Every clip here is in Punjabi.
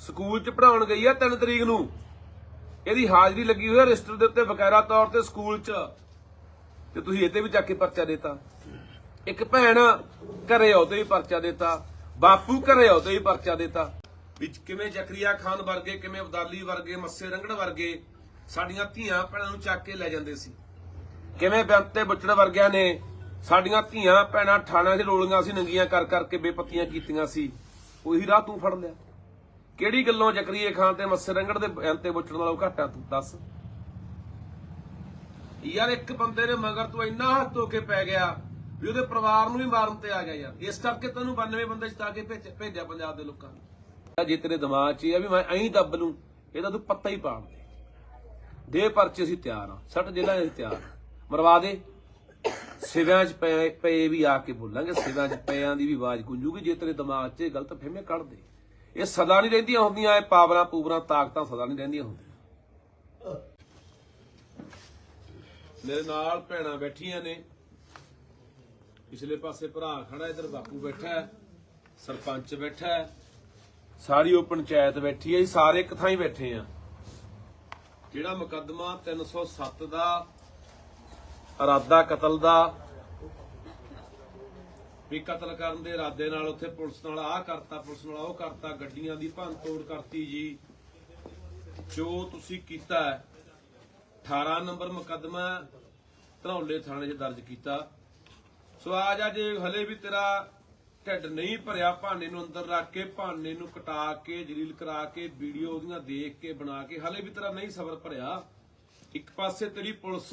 ਸਕੂਲ 'ਚ ਪੜਾਉਣ ਗਈ ਆ 3 ਤਰੀਕ ਨੂੰ। ਇਹਦੀ ਹਾਜ਼ਰੀ ਲੱਗੀ ਹੋਈ ਹੈ ਰਜਿਸਟਰ ਦੇ ਉੱਤੇ ਬਕਾਇਦਾ ਤੌਰ ਤੇ ਸਕੂਲ 'ਚ। ਤੇ ਤੁਸੀਂ ਇਹਤੇ ਵੀ ਚੱਕ ਕੇ ਪਰਚਾ ਦੇਤਾ। ਇੱਕ ਭੈਣ ਘਰੇ ਆਉ ਤੇ ਵੀ ਪਰਚਾ ਦੇਤਾ। ਬਾਪੂ ਘਰੇ ਆਉ ਤੇ ਵੀ ਪਰਚਾ ਦੇਤਾ। ਵਿੱਚ ਕਿਵੇਂ ਜ਼ਕਰੀਆ ਖਾਨ ਵਰਗੇ, ਕਿਵੇਂ ਅਬਦਾਲੀ ਵਰਗੇ, ਮੱਸੇ ਰੰਗੜ ਵਰਗੇ ਸਾਡੀਆਂ ਧੀਆਂ ਭੈਣਾਂ ਨੂੰ ਚੱਕ ਕੇ ਲੈ ਜਾਂਦੇ ਸੀ। ਕਿਵੇਂ ਬੰਤੇ ਬੁੱਚੜ ਵਰਗਿਆਂ ਨੇ ਸਾਡੀਆਂ ਧੀਆਂ ਭੈਣਾਂ ਠਾਣਾਂ 'ਚ ਰੋਲੀਆਂ ਸੀ, ਨੰਗੀਆਂ ਕਰ ਕਰਕੇ ਬੇਪਤੀਆਂ ਕੀਤੀਆਂ ਸੀ। ਉਹੀ ਰਾਹ ਤੂੰ ਫੜ ਲਿਆ। ਕਿਹੜੀ ਗੱਲੋਂ ਜ਼ਕਰੀਏ ਖਾਨ ਤੇ ਮੱਸੇ ਰੰਗੜ ਦੇ ਬੰਤੇ ਬੁੱਚੜ ਨਾਲੋਂ ਘਾਟਾ ਤੂੰ ਦੱਸ। ਯਾਰ ਇੱਕ ਬੰਦੇ ਨੇ ਮਗਰ ਤੂੰ ਇੰਨਾ ਹੱਥ ਧੋ ਕੇ ਪੈ ਗਿਆ ਵੀ ਉਹਦੇ ਪਰਿਵਾਰ ਨੂੰ ਵੀ ਮਾਰਨ ਤੇ ਆ ਗਿਆ ਯਾਰ। ਇਸ ਕਰਕੇ ਤੈਨੂੰ 92 ਬੰਦੇ ਜਿਤਾ ਕੇ ਭੇਜਿਆ ਪੰਜਾਬ ਦੇ ਲੋਕਾਂ ਨੇ। ਜੇ ਤੇਰੇ ਦਿਮਾਗ 'ਚ ਇਹ ਆ ਵੀ ਮੈਂ ਐਂ ਦੱਬ ਲੂੰ, ਇਹਦਾ ਤੂੰ ਪੱਤਾ ਹੀ ਪਾੜ ਦੇ। ਦੇ ਪਰਚੇ ਅਸੀਂ ਤਿਆਰ ਆ, ਸੱਟ ਜ਼ਿਲ੍ਹਾ ਅਸੀਂ ਤਿਆਰ ਆ। ਮਰਵਾ ਦੇ। ਸਿਵਿਆਂ 'ਚ ਪਏ ਪਏ ਵੀ ਆ ਕੇ ਬੋਲਾਂਗੇ, ਸਿਵਿਆਂ 'ਚ ਪਿਆਂ ਦੀ ਵੀ ਆਵਾਜ਼ ਗੂੰਜੂਗੀ, ਜੇ ਤੇਰੇ ਦਿਮਾਗ 'ਚ ਗਲਤ ਫਹਿਮੇ ਕੱਢ ਦੇ। ਇਹ ਸਦਾ ਨਹੀਂ ਰਹਿੰਦੀਆਂ ਹੁੰਦੀਆਂ, ਇਹ ਪਾਵਰਾਂ ਪੂਵਰਾਂ, ਤਾਕਤਾਂ ਸਦਾ ਨਹੀਂ ਰਹਿੰਦੀਆਂ ਹੁੰਦੀਆਂ। ਮੇਰੇ ਨਾਲ ਭੈਣਾਂ ਬੈਠੀਆਂ ਨੇ। ਪਿਛਲੇ ਪਾਸੇ ਭਰਾ ਖੜਾ, ਇਧਰ ਬਾਪੂ ਬੈਠਾ ਹੈ, ਸਰਪੰਚ ਬੈਠਾ ਹੈ, ਸਾਰੀ ਉਹ ਪੰਚਾਇਤ ਬੈਠੀ ਹੈ ਸਾਰੇ ਇੱਕ ਥਾਂ ਹੀ ਬੈਠੇ ਆ ਜਿਹੜਾ ਮੁਕੱਦਮਾ? 307 ਦਾ ਇਰਾਦਾ ਕਤਲ ਦਾ ਵੀ ਕਤਲ ਕਰਨ ਦੇ ਇਰਾਦੇ ਨਾਲ ਉੱਥੇ ਪੁਲਿਸ ਨਾਲ, ਆਹ ਕਰਤਾ ਪੁਲਿਸ ਨਾਲ, ਉਹ ਕਰਤਾ, ਗੱਡੀਆਂ ਦੀ ਭੰਨ ਕਰਤੀ ਜੀ। ਜੋ ਤੁਸੀਂ ਕੀਤਾ 18 ਨੰਬਰ ਮੁਕੱਦਮਾ ਧਨੌਲੇ ਥਾਣੇ 'ਚ ਦਰਜ ਕੀਤਾ। ਸੋ ਆ ਜਾ ਜੇ ਹਲੇ ਵੀ ਤੇਰਾ ਢਿੱਡ ਨਹੀਂ ਭਰਿਆ ਭਾਨੇ ਨੂੰ ਅੰਦਰ ਰੱਖ ਕੇ ਭਾਨੇ ਨੂੰ ਕਟਾ ਕੇ, ਜਲੀਲ ਕਰਾ ਕੇ, ਵੀਡੀਓ ਉਹਦੀਆਂ ਦੇਖ ਕੇ, ਬਣਾ ਕੇ, ਹਲੇ ਵੀ ਤੇਰਾ ਨਹੀਂ ਸਬਰ ਭਰਿਆ। ਇੱਕ ਪਾਸੇ ਤੇਰੀ ਪੁਲਿਸ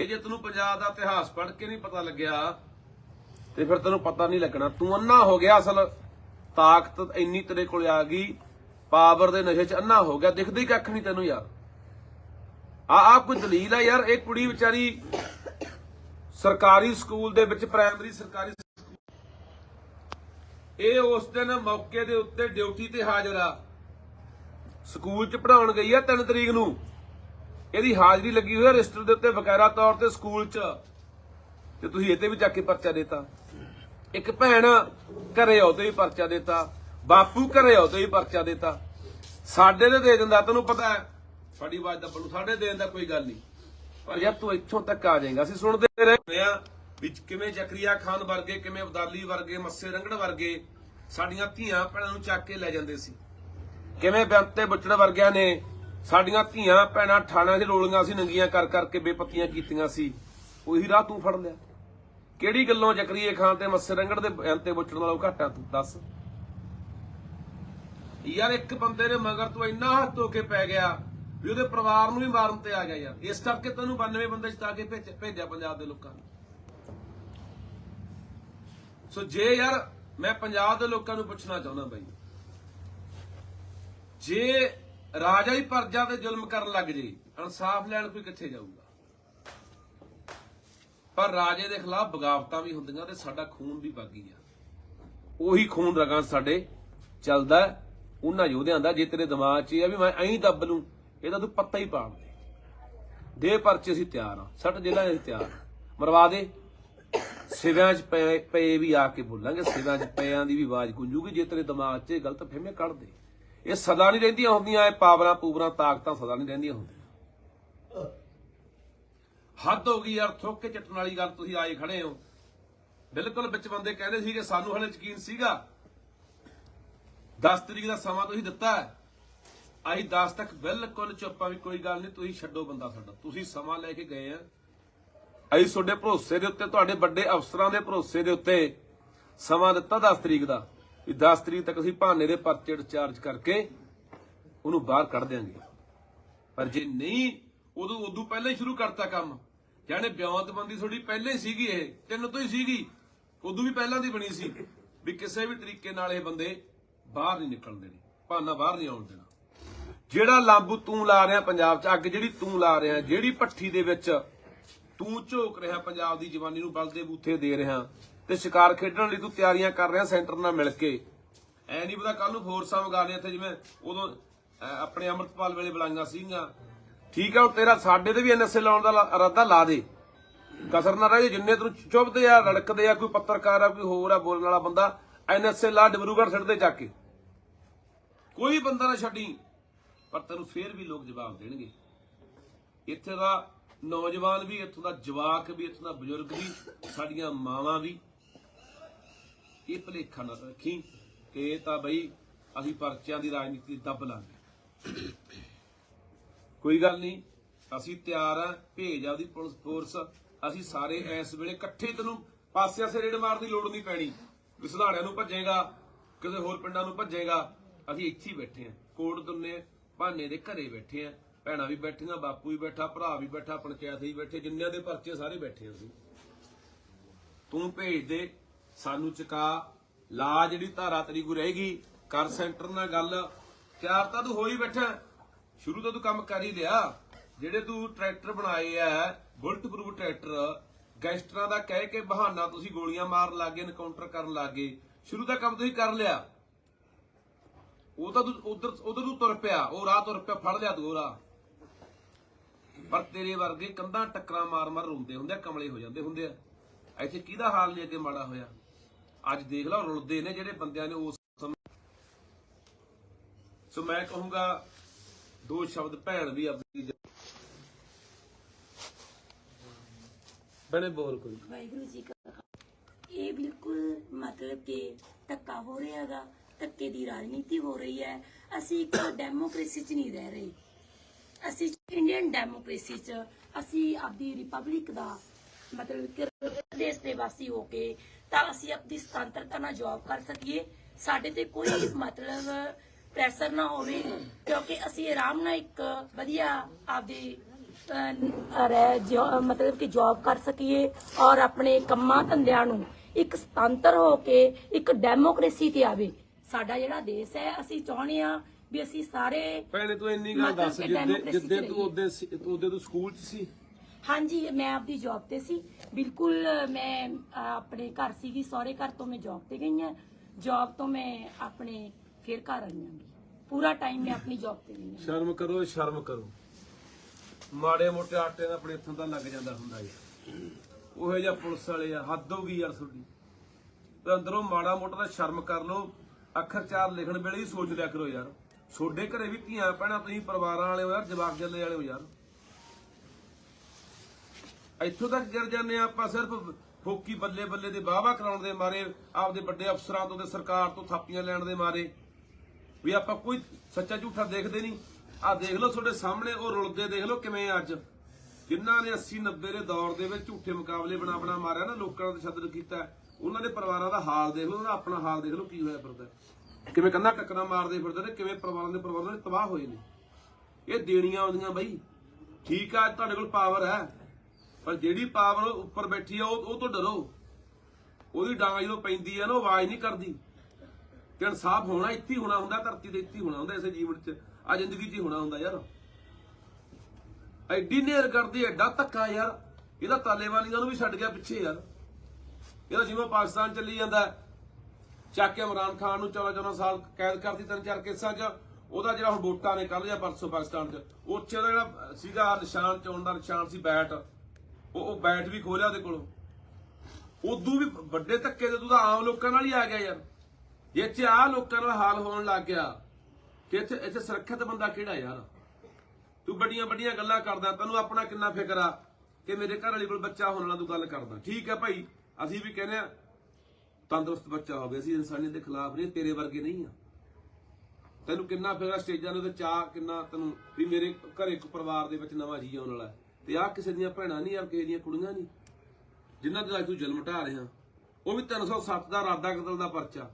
ਇਹ ਜੇ ਤੈਨੂੰ ਪੰਜਾਬ ਦਾ ਇਤਿਹਾਸ ਪੜ੍ਹ ਕੇ ਨਹੀਂ ਪਤਾ ਲੱਗਿਆ, ਤੇ ਫਿਰ ਤੈਨੂੰ ਪਤਾ ਨਹੀਂ ਲੱਗਣਾ। ਤੂੰ ਅੰਨਾ ਹੋ ਗਿਆ ਅਸਲ। ਤਾਕਤ ਇੰਨੀ ਤੇਰੇ ਕੋਲ ਆ ਗਈ, ਪਾਵਰ ਦੇ ਨਸ਼ੇ 'ਚ ਅੰਨਾ ਹੋ ਗਿਆ। ਦਿਖਦੀ ਕੱਖ ਨਹੀਂ ਤੈਨੂੰ ਯਾਰ। ਆ ਆ ਕੋਈ ਦਲੀਲ ਆ ਯਾਰ? ਇਹ ਕੁੜੀ ਵਿਚਾਰੀ ਸਰਕਾਰੀ ਸਕੂਲ ਦੇ ਵਿੱਚ, ਪ੍ਰਾਇਮਰੀ ਸਰਕਾਰੀ ਇਹ ਉਸ ਦਿਨ ਮੌਕੇ ਦੇ ਉੱਤੇ ਡਿਊਟੀ ਤੇ ਹਾਜ਼ਰ ਆ। ਸਕੂਲ 'ਚ ਪੜਾਉਣ ਗਈ ਆ 3 ਤਰੀਕ ਨੂੰ। ਇਹਦੀ ਹਾਜ਼ਰੀ ਲੱਗੀ ਹੋਈ ਹੈ ਰਜਿਸਟਰ ਦੇ ਉੱਤੇ ਬਕਾਇਦਾ ਤੌਰ ਤੇ ਸਕੂਲ 'ਚ। ਤੇ ਤੁਸੀਂ ਇਹਤੇ ਵੀ ਚੱਕ ਕੇ ਪਰਚਾ ਦਿੱਤਾ। ਇੱਕ ਭੈਣ ਘਰੇ ਆਉ ਤੇ ਪਰਚਾ ਦਿੱਤਾ। ਬਾਪੂ ਘਰੇ ਆਉ ਤੇ ਪਰਚਾ ਦਿੱਤਾ। ਸਾਡੇ ਤੇ ਦੇ ਦਿੰਦਾ, ਤੈਨੂੰ ਪਤਾ ਹੈ। ਸਾਡੀ ਆਵਾਜ਼ ਦਾ ਬਲੂ, ਸਾਡੇ ਦੇਣ ਦਾ ਕੋਈ ਗੱਲ ਨਹੀਂ। ਪਰ ਯਾਰ ਤੂੰ ਇੱਥੋਂ ਤੱਕ ਆ ਜਾਏਗਾ। ਅਸੀਂ ਸੁਣਦੇ ਰਹੇ ਆ ਵਿੱਚ ਕਿਵੇਂ ਜ਼ਕਰੀਆ ਖਾਨ ਵਰਗੇ, ਕਿਵੇਂ ਅਬਦਾਲੀ ਵਰਗੇ, ਮੱਸੇ ਰੰਗੜ ਵਰਗੇ ਸਾਡੀਆਂ ਧੀਆਂ ਭੈਣਾਂ ਨੂੰ ਚੱਕ ਕੇ ਲੈ ਜਾਂਦੇ ਸੀ। ਕਿਵੇਂ ਬੰਤੇ ਬੁੱਚੜ ਵਰਗਿਆਂ ਨੇ ਸਾਡੀਆਂ ਧੀਆਂ, ਭੈਣਾਂ, ਠਾਣਾਂ 'ਚ ਰੋਲੀਆਂ ਸੀ ਨੰਗੀਆਂ ਕਰ ਕਰਕੇ ਬੇਪਤੀਆਂ ਕੀਤੀਆਂ ਸੀ। ਉਹੀ ਰਾਹ ਤੂੰ ਫੜ ਲਿਆ। ਕਿਹੜੀ ਗੱਲੋਂ ਜ਼ਕਰੀਏ ਖਾਨ ਤੇ ਮੱਸੇ ਰੰਗੜ ਦੇ ਬੰਤੇ ਬੁੱਚੜ ਨਾਲੋਂ ਘਾਟਾ ਤੂੰ ਦੱਸ। ਯਾਰ ਇੱਕ ਬੰਦੇ ਨੇ ਮਗਰ ਤੂੰ ਇੰਨਾ ਹੱਥ ਧੋ ਕੇ ਪੈ ਗਿਆ ਵੀ ਉਹਦੇ ਪਰਿਵਾਰ ਨੂੰ ਵੀ ਮਾਰਨ ਤੇ ਆ ਗਿਆ ਯਾਰ। ਇਸ ਕਰਕੇ ਤੈਨੂੰ 92 ਬੰਦੇ ਜਿਤਾ ਕੇ ਭੇਜ- ਭੇਜਿਆ ਪੰਜਾਬ ਦੇ ਲੋਕਾਂ ਨੇ। ਸੋ ਜੇ ਯਾਰ ਮੈਂ ਪੰਜਾਬ ਦੇ ਲੋਕਾਂ ਨੂੰ ਪੁੱਛਣਾ ਚਾਹੁੰਦਾ ਬਾਈ, ਜੇ ਰਾਜਾ ਹੀ ਪਰਜਾ ਤੇ ਜ਼ੁਲਮ ਕਰਨ ਲੱਗ ਜੇ, ਇਨਸਾਫ ਲੈਣ ਕੋਈ ਕਿੱਥੇ ਜਾਊਗਾ? ਪਰ ਰਾਜੇ ਦੇ ਖਿਲਾਫ ਬਗਾਵਤਾਂ ਵੀ ਹੁੰਦੀਆਂ ਤੇ ਸਾਡਾ ਖੂਨ ਵੀ ਬਾਗੀ ਆ। ਉਹੀ ਖੂਨ ਰਗਾਂ ਸਾਡੇ ਚੱਲਦਾ ਉਹਨਾਂ ਯੋਧਿਆਂ ਦਾ, ਜੇ ਤੇਰੇ ਦਿਮਾਗ 'ਚ ਇਹ ਆ ਵੀ ਮੈਂ ਐਂ ਦੱਬ ਲੂੰ ਇਹਦਾ ਤੂੰ ਪੱਤਾ ਹੀ ਪਾੜ ਦੇ। ਦੇ ਪਰਚੇ ਅਸੀਂ ਤਿਆਰ ਆ ਸੱਟ ਜ਼ਿਲ੍ਹਾ ਅਸੀਂ ਤਿਆਰ ਆ। ਮਰਵਾ ਦੇ। ਸਿਵਿਆਂ 'ਚ ਪਏ ਪਏ ਵੀ ਆ ਕੇ ਬੋਲਾਂਗੇ, ਸਿਵਿਆਂ 'ਚ ਪਿਆਂ ਦੀ ਵੀ ਆਵਾਜ਼ ਗੂੰਜੂਗੀ, ਜੇ ਤੇਰੇ ਦਿਮਾਗ 'ਚ ਇਹ ਗਲਤ ਫਹਿਮੀਆਂ ਕੱਢ ਦੇ। ਇਹ ਸਦਾ ਨਹੀਂ ਰਹਿੰਦੀਆਂ ਹੁੰਦੀਆਂ, ਇਹ ਪਾਵਰਾਂ ਪੂਵਰਾਂ, ਤਾਕਤਾਂ ਸਦਾ ਨਹੀਂ ਰਹਿੰਦੀਆਂ ਹੁੰਦੀਆਂ। ਹੱਦ ਹੋ ਗਈ ਯਾਰ, ਥੁੱਕ ਕੇ ਚੱਟਣ ਵਾਲੀ ਗੱਲ ਤੁਸੀਂ ਆਏ ਖੜੇ ਹੋ। ਬਿਲਕੁਲ ਵਿੱਚ ਬੰਦੇ ਕਹਿੰਦੇ ਸੀ ਕਿ ਸਾਨੂੰ ਹਲੇ ਯਕੀਨ ਸੀਗਾ 10 ਤਰੀਕ ਦਾ ਸਮਾਂ ਤੁਸੀਂ ਦਿੱਤਾ ਅਸੀਂ 10 ਤੱਕ ਬਿਲਕੁਲ ਚੁੱਪਾਂ ਵੀ ਕੋਈ ਗੱਲ ਨਹੀਂ, ਤੁਸੀਂ ਛੱਡੋ ਬੰਦਾ ਸਾਡਾ। ਤੁਸੀਂ ਸਮਾਂ ਲੈ ਕੇ ਗਏ ਆ। ਅਸੀਂ ਤੁਹਾਡੇ ਭਰੋਸੇ ਦੇ ਉੱਤੇ, ਤੁਹਾਡੇ ਵੱਡੇ ਅਫਸਰਾਂ ਦੇ ਭਰੋਸੇ ਦੇ ਉੱਤੇ ਸਮਾਂ ਦਿੱਤਾ 10 ਤਰੀਕ ਦਾ। ਵੀ 10 ਤਰੀਕ ਤੱਕ ਅਸੀਂ ਭਾਨੇ ਦੇ ਪਰਚੇ ਚਾਰਜ ਕਰਕੇ ਉਹਨੂੰ ਬਾਹਰ ਕੱਢ ਦਿਆਂਗੇ। ਪਰ ਜੇ ਨਹੀਂ, ਉਦੋਂ ਉਦੋਂ ਪਹਿਲਾਂ ਹੀ ਸ਼ੁਰੂ ਕਰਤਾ ਕੰਮ। ਜਾਨੇ ਬਿਆਨਤਬੰਦੀ ਤੁਹਾਡੀ ਪਹਿਲਾਂ ਸੀਗੀ ਇਹ, ਤਿੰਨ ਤੋਂ ਹੀ ਸੀਗੀ। ਉਦੋਂ ਵੀ ਪਹਿਲਾਂ ਦੀ ਬਣੀ ਸੀ ਵੀ ਕਿਸੇ ਵੀ ਤਰੀਕੇ ਨਾਲ ਇਹ ਬੰਦੇ ਬਾਹਰ ਨਹੀਂ ਨਿਕਲਣ ਦੇਣੇ, ਭਾਨਾ ਬਾਹਰ ਨਹੀਂ ਆਉਣ ਦੇਣਾ। ਜਿਹੜਾ ਲਾਂਬੂ ਤੂੰ ਲਾ ਰਿਹਾ ਪੰਜਾਬ 'ਚ, ਅੱਗ ਜਿਹੜੀ ਤੂੰ ਲਾ ਰਿਹਾ, ਜਿਹੜੀ ਭੱਠੀ ਦੇ ਵਿੱਚ ਤੂੰ ਝੋਕ ਰਿਹਾ, ਪੰਜਾਬ ਦੀ ਜਵਾਨੀ ਨੂੰ ਬਲਦੇ ਬੂਥੇ ਦੇ ਰਿਹਾ ਤੇ ਸ਼ਿਕਾਰ ਖੇਡਣ ਲਈ ਤੂੰ ਤਿਆਰੀਆਂ ਕਰ ਰਿਹਾ, ਸੈਂਟਰ ਨਾਲ ਮਿਲ ਕੇ। ਐ ਨਹੀਂ ਪਤਾ ਕੱਲ ਨੂੰ ਫੋਰਸਾਂ ਮੰਗਾ ਲਿਆ ਇੱਥੇ ਜਿਵੇਂ ਉਦੋਂ ਆਪਣੇ ਅਮਰਤਪਾਲ ਵੇਲੇ ਬੁਲਾਈਆਂ ਸੀਗੀਆਂ। ਠੀਕ ਹੈ ਹੁਣ ਤੇਰਾ ਸਾਡੇ ਤੇ ਵੀ ਐਨਐਸਏ ਲਾਉਣ ਦਾ ਇਰਾਦਾ ਲਾ ਦੇ। ਕਸਰ ਨਾ ਰਹੇ ਜਿੰਨੇ ਤੈਨੂੰ ਚੁੱਭਦੇ ਆ, ਰੜਕਦੇ ਆ, ਕੋਈ ਪੱਤਰਕਾਰ ਆ, ਕੋਈ ਹੋਰ ਆ, ਬੋਲਣ ਵਾਲਾ ਬੰਦਾ ਐਨਐਸਏ ਲਾ ਡਿਬਰੂਗੜ੍ਹ ਸਿੱਟਦੇ ਜਾ ਕੇ। ਕੋਈ ਬੰਦਾ ਨਾ ਛੱਡੀ, ਪਰ ਤੈਨੂੰ ਫੇਰ ਵੀ ਲੋਕ ਜਵਾਬ ਦੇਣਗੇ। ਇੱਥੇ ਦਾ ਨੌਜਵਾਨ ਵੀ, ਇੱਥੋਂ ਦਾ ਜਵਾਕ ਵੀ, ਇੱਥੋਂ ਦਾ ਬਜ਼ੁਰਗ ਵੀ, ਸਾਡੀਆਂ ਮਾਵਾਂ ਵੀ। ਇਹ ਭਲੇਖਾ ਨਾ ਰੱਖੀ ਕਿ ਤਾਂ ਬਈ ਅਸੀਂ ਪਰਚਿਆਂ ਦੀ ਰਾਜਨੀਤੀ ਦੱਬ ਲਾਂਗੇ। ਕੋਈ ਗੱਲ ਨਹੀਂ, ਅਸੀਂ ਤਿਆਰ ਆ, ਭੇਜ ਆਦੀ ਪੁਲਿਸ ਫੋਰਸ। ਅਸੀਂ ਸਾਰੇ ਇਸ ਵੇਲੇ ਇਕੱਠੇ ਤੈਨੂੰ ਪਾਸੇ ਆਸੇ ਰੇਡ ਮਾਰਨ ਦੀ ਲੋੜ ਨਹੀਂ ਪੈਣੀ। ਕਿ ਨੂੰ ਭੱਜੇਗਾ, ਕਿਸੇ ਹੋਰ ਪਿੰਡਾਂ ਨੂੰ ਭੱਜੇਗਾ। ਅਸੀਂ ਇੱਥੇ ਹੀ ਬੈਠੇ ਆ, ਕੋਟ ਦੁੰਨੇ ਭਾਨੇ ਦੇ ਘਰੇ ਬੈਠੇ ਆ। ਭੈਣਾਂ ਵੀ ਬੈਠੀਆਂ, ਬਾਪੂ ਵੀ ਬੈਠਾ, ਭਰਾ ਵੀ ਬੈਠਾ, ਪੰਚਾਇਤ ਵੀ ਬੈਠੇ, ਜਿੰਨਿਆਂ ਦੇ ਪਰਚੇ ਸਾਰੇ ਬੈਠੇ ਅਸੀਂ। ਤੂੰ ਭੇਜ ਦੇ ਸਾਨੂੰ ਚੁਕਾ, ਲਾ ਜਿਹੜੀ ਧਾਰਾ ਤੇਰੀ ਕੋ ਰਹੇਗੀ, ਕਰ ਸੈਂਟਰ ਨਾਲ ਗੱਲ। ਤਿਆਰ ਤਾਂ ਤੂੰ ਹੋਈ ਬੈਠਾ। ਸ਼ੁਰੂ ਤੋਂ ਤੂੰ ਕੰਮ ਕਰ ਹੀ ਲਿਆ ਜਿਹੜੇ ਤੂੰ ਟਰੈਕਟਰ ਬਣਾਏ ਆ ਬੁਲਟ ਪ੍ਰੂਫ ਟਰੈਕਟਰ, ਗੈਂਗਸਟਰਾਂ ਦਾ ਕਹਿ ਕੇ ਬਹਾਨਾ ਤੁਸੀਂ ਗੋਲੀਆਂ ਮਾਰਨ ਲੱਗੇ ਐਨਕਾਊਂਟਰ ਕਰਨ ਲੱਗੇ। ਸ਼ੁਰੂ ਦਾ ਕੰਮ ਤੁਸੀਂ ਕਰ ਲਿਆ। ਉਹ ਤਾਂ ਤੂੰ ਉਧਰ ਉਧਰ ਨੂੰ ਤੁਰ ਪਿਆ, ਉਹ ਰਾਹ ਤੁਰ ਪਿਆ, ਫੜ ਲਿਆ ਤੂੰ ਰਾਹ। ਪਰ ਤੇਰੇ ਵਰਗੇ ਕੰਧਾਂ ਟੱਕਰਾਂ ਮਾਰ ਮਾਰ ਰੋਂਦੇ ਹੁੰਦੇ ਕਮਲੇ ਹੋ ਜਾਂਦੇ ਹੁੰਦੇ ਆ। ਇੱਥੇ ਕਿਹਦਾ ਹਾਲ ਨਹੀਂ ਅੱਗੇ ਮਾੜਾ ਹੋਇਆ? ਅੱਜ ਦੇਖ ਲਓ ਰੁਲਦੇ ਨੇ ਜਿਹੜੇ ਬੰਦਿਆਂ ਨੇ ਉਸ ਸਮੇਂ। ਸੋ ਮੈਂ ਕਹੂੰਗਾ, ਦੋ ਸ਼ਬਦ ਭੈਣ ਵੀ ਆਪਣੀ ਬਣੇ ਬੋਲ ਕੋਈ। ਵਾਹਿਗੁਰੂ ਜੀ ਕਾ ਇਹ ਬਿਲਕੁਲ ਮਤਲਬ ਕਿ ਧੱਕਾ ਹੋ ਰਿਹਾ ਹੈਗਾ, ਧੱਕੇ ਦੀ ਰਾਜਨੀਤੀ ਹੋ ਰਹੀ ਹੈ। ਅਸੀਂ ਇੱਕ ਡੈਮੋਕ੍ਰੇਸੀ 'ਚ ਨਹੀਂ ਰਹਿ ਰਹੇ। ਅਸੀਂ ਇੰਡੀਅਨ ਡੈਮੋਕ੍ਰੇਸੀ 'ਚ, ਅਸੀਂ ਆਪਦੀ ਰਿਪਬਲਿਕ ਦਾ ਮਤਲਬ ਕਿ ਦੇਸ਼ ਦੇ ਵਾਸੀ ਹੋ ਕੇ ਤਾਂ ਅਸੀਂ ਆਪਣੀ ਸੁਤੰਤਰਤਾ ਨਾਲ ਜੌਬ ਕਰ ਸਕੀਏ। ਸਾਡੇ ਤੇ ਕੋਈ ਮਤਲਬ ਪ੍ਰੈਸ਼ਰ ਨਾ ਹੋਵੇ ਕਿਉਂਕਿ ਅਸੀਂ ਆਰਾਮ ਨਾਲ ਇੱਕ ਵਧੀਆ ਆਪਦੀ ਰਹਿ ਮਤਲਬ ਕਿ ਜੌਬ ਕਰ ਸਕੀਏ ਔਰ ਆਪਣੇ ਕੰਮਾਂ ਧੰਦਿਆਂ ਨੂੰ ਇੱਕ ਸੁਤੰਤਰ ਹੋ ਕੇ ਇੱਕ ਡੈਮੋਕ੍ਰੇਸੀ ਤੇ ਆਵੇ। ਸਾਡਾ ਜਿਹੜਾ ਦੇਸ਼ ਹੈ ਅਸੀਂ ਚਾਹੁੰਦੇ ਆ ਵੀ ਅਸੀਂ ਸਾਰੇ ਭੈਣੇ ਤੂੰ ਇੰਨੀ ਗੱਲ ਦੱਸ ਜਿੱਦੇ ਜਿੱਦੇ ਤੂੰ। ਉਹਦੇ ਤੂੰ ਉਹਦੇ ਤੂੰ ਸਕੂਲ 'ਚ ਸੀ? ਹਾਂਜੀ, ਮੈਂ ਆਪਦੀ ਜੌਬ ਤੇ ਸੀ। ਬਿਲਕੁਲ, ਮੈਂ ਆਪਣੇ ਘਰ ਸੀਗੀ, ਸਹੁਰੇ ਘਰ ਤੋਂ ਮੈਂ ਜੌਬ ਤੇ ਗਈ ਹਾਂ। ਜੌਬ ਤੋਂ ਮੈਂ ਆਪਣੇ ਫਿਰ ਘਰ ਆਈ ਹਾਂ। ਪੂਰਾ ਟਾਈਮ ਮੈਂ ਆਪਣੀ ਜੌਬ ਤੇ ਗਈ ਹਾਂ। ਸ਼ਰਮ ਕਰੋ ਸ਼ਰਮ ਕਰੋ। ਮਾੜੇ ਮੋਟੇ ਆਟੇ ਦਾ ਆਪਣੇ ਇੱਥੋਂ ਤਾਂ ਲੱਗ ਜਾਂਦਾ ਹੁੰਦਾ ਯਾਰ ਉਹੋ ਜਿਹਾ ਪੁਲਿਸ ਵਾਲੇ ਆ, ਹੱਦ ਹੋ ਗਈ ਯਾਰ ਤੁਹਾਡੀ। ਤੇ ਅੰਦਰੋਂ ਮਾੜਾ ਮੋਟਾ ਤਾਂ ਸ਼ਰਮ ਕਰ ਲਓ। ਅੱਖਰ ਚਾਰ ਲਿਖਣ ਵੇਲੇ ਹੀ ਸੋਚ ਲਿਆ ਕਰੋ ਯਾਰ। ਛੋਡੇ ਘਰੇ ਵੀ ਧੀਆਂ ਭੈਣਾਂ, ਤੁਸੀਂ ਪਰਿਵਾਰਾਂ ਵਾਲੇ ਹੋ ਯਾਰ, ਜਵਾਕ ਜੱਲੇ ਵਾਲੇ ਹੋ ਯਾਰ। ਇੱਥੋਂ ਤੱਕ ਗਿਰ ਜਾਂਦੇ ਆ ਆਪਾਂ ਸਿਰਫ ਫੋਕੀ ਬੱਲੇ ਬੱਲੇ ਦੇ ਵਾਹਵਾ ਕਰਾਉਣ ਦੇ ਮਾਰੇ, ਆਪਦੇ ਵੱਡੇ ਅਫਸਰਾਂ ਤੋਂ ਤੇ ਸਰਕਾਰ ਤੋਂ ਥਾਪੀਆਂ ਲੈਣ ਦੇ ਮਾਰੇ। ਵੀ ਆਪਾਂ ਕੋਈ ਸੱਚਾ ਝੂਠਾ ਦੇਖਦੇ ਨਹੀਂ। ਆ ਦੇਖ ਲਓ ਤੁਹਾਡੇ ਸਾਹਮਣੇ, ਉਹ ਰੁਲਦੇ ਦੇਖ ਲਓ ਕਿਵੇਂ ਅੱਜ। ਜਿਨ੍ਹਾਂ ਨੇ 80 90 ਦੇ ਦੌਰ ਦੇ ਵਿੱਚ ਝੂਠੇ ਮੁਕਾਬਲੇ ਬਣਾ ਬਣਾ ਮਾਰਿਆ ਨਾ, ਲੋਕਾਂ ਦਾ ਤਸ਼ੱਦਦ ਕੀਤਾ। ਉਹਨਾਂ ਦੇ ਪਰਿਵਾਰਾਂ ਦਾ ਹਾਲ ਦੇਖ ਲਓ, ਉਹਨਾਂ ਆਪਣਾ ਹਾਲ ਦੇਖ ਲਓ, ਕੀ ਹੋਇਆ ਫਿਰਦਾ। ਕਿਵੇਂ ਕੰਧਾਂ ਟੱਕਰਾਂ ਮਾਰਦੇ ਫਿਰਦੇ ਨੇ, ਕਿਵੇਂ ਪਰਿਵਾਰਾਂ ਦੇ ਪਰਿਵਾਰਾਂ ਦੇ ਤਬਾਹ ਹੋਏ ਨੇ। ਇਹ ਦੇਣੀਆਂ ਆਉਂਦੀਆਂ ਬਈ। ਠੀਕ ਆ ਤੁਹਾਡੇ ਕੋਲ ਪਾਵਰ ਹੈ। ਪਰ ਜਿਹੜੀ ਪਾਵਰ ਉੱਪਰ ਬੈਠੀ ਆ, ਉਹ ਤੋਂ ਡਰੋ। ਉਹਦੀ ਡਾਂਗ ਜਦੋਂ ਪੈਂਦੀ ਆ ਨਾ ਆਵਾਜ਼ ਨਹੀਂ ਕਰਦੀ। ਤੇ ਇਨਸਾਫ ਹੋਣਾ ਇੱਥੇ ਹੋਣਾ ਹੁੰਦਾ, ਧਰਤੀ ਤੇ ਇੱਥੇ ਹੋਣਾ ਹੁੰਦਾ, ਇਸੇ ਜੀਵਨ 'ਚ। ਆ ਜ਼ਿੰਦਗੀ 'ਚ ਹੀ ਹੋਣਾ ਹੁੰਦਾ ਯਾਰ। ਐਡੀ ਨੇਰ ਕਰਦੀ ਐਡਾ ਧੱਕਾ ਯਾਰ। ਇਹਦਾ ਤਾਲੇਬਾਨੀਆਂ ਨੂੰ ਵੀ ਛੱਡ ਗਿਆ ਪਿੱਛੇ ਯਾਰ। ਇਹਦਾ ਜਿਵੇਂ ਪਾਕਿਸਤਾਨ ਚੱਲੀ ਜਾਂਦਾ, ਚੱਕ ਕੇ ਇਮਰਾਨ ਖਾਨ ਨੂੰ 14 14 ਸਾਲ ਕੈਦ ਕਰਤੀ, ਤਿੰਨ ਚਾਰ ਕੇਸਾਂ 'ਚ। ਉਹਦਾ ਜਿਹੜਾ ਹੁਣ ਵੋਟਾਂ ਨੇ ਕੱਲ ਜਾਂ ਪਰਸੋਂ ਪਾਕਿਸਤਾਨ 'ਚ। ਉੱਥੇ ਉਹਦਾ ਜਿਹੜਾ ਸੀਗਾ ਨਿਸ਼ਾਨ, ਚੋਣ ਦਾ ਨਿਸ਼ਾਨ ਸੀ ਬੈਟ। ਉਹ ਉਹ ਬੈਠ ਵੀ ਖੋਲਿਆ ਉਹਦੇ ਕੋਲੋਂ। ਉਦੋਂ ਵੀ ਵੱਡੇ ਧੱਕੇ ਤੇ ਤੂੰ ਤਾਂ ਆਮ ਲੋਕਾਂ ਨਾਲ ਹੀ ਆ ਗਿਆ ਯਾਰ। ਜੇ ਇੱਥੇ ਆ ਲੋਕਾਂ ਨਾਲ ਹਾਲ ਹੋਣ ਲੱਗ ਗਿਆ ਕਿ ਇੱਥੇ ਇੱਥੇ ਸੁਰੱਖਿਅਤ ਬੰਦਾ ਕਿਹੜਾ ਯਾਰ? ਤੂੰ ਵੱਡੀਆਂ ਵੱਡੀਆਂ ਗੱਲਾਂ ਕਰਦਾ, ਤੈਨੂੰ ਆਪਣਾ ਕਿੰਨਾ ਫਿਕਰ ਆ ਕਿ ਮੇਰੇ ਘਰ ਵਾਲੀ ਕੋਲ ਬੱਚਾ ਹੋਣ ਵਾਲਾ ਤੂੰ ਗੱਲ ਕਰਦਾ। ਠੀਕ ਹੈ ਭਾਈ, ਅਸੀਂ ਵੀ ਕਹਿੰਦੇ ਆ, ਤੰਦਰੁਸਤ ਬੱਚਾ ਹੋਵੇ ਅਸੀਂ ਇਨਸਾਨੀਅਤ ਦੇ ਖਿਲਾਫ ਨਹੀਂ, ਤੇਰੇ ਵਰਗੇ ਨਹੀਂ ਆ। ਤੈਨੂੰ ਕਿੰਨਾ ਫਿਕਰ ਆ, ਸਟੇਜਾਂ ਦੇ ਉੱਤੇ ਚਾਹ ਕਿੰਨਾ ਤੈਨੂੰ ਵੀ ਮੇਰੇ ਘਰੇ ਇੱਕ ਪਰਿਵਾਰ ਦੇ ਵਿੱਚ ਨਵਾਂ ਜੀ ਆਉਣ ਵਾਲਾ ਤੇ ਆ ਕਿਸੇ ਦੀਆਂ ਭੈਣਾਂ ਨਹੀਂ ਆ ਕਿਸੇ ਦੀਆਂ ਕੁੜੀਆਂ ਨਹੀਂ। ਜਿਨ੍ਹਾਂ ਦੇ ਅੱਜ ਤੂੰ ਜਨਮ ਢਾ ਰਿਹਾ। ਉਹ ਵੀ 307 ਦਾ ਰਾਦਾ ਕਤਲ ਦਾ ਪਰਚਾ।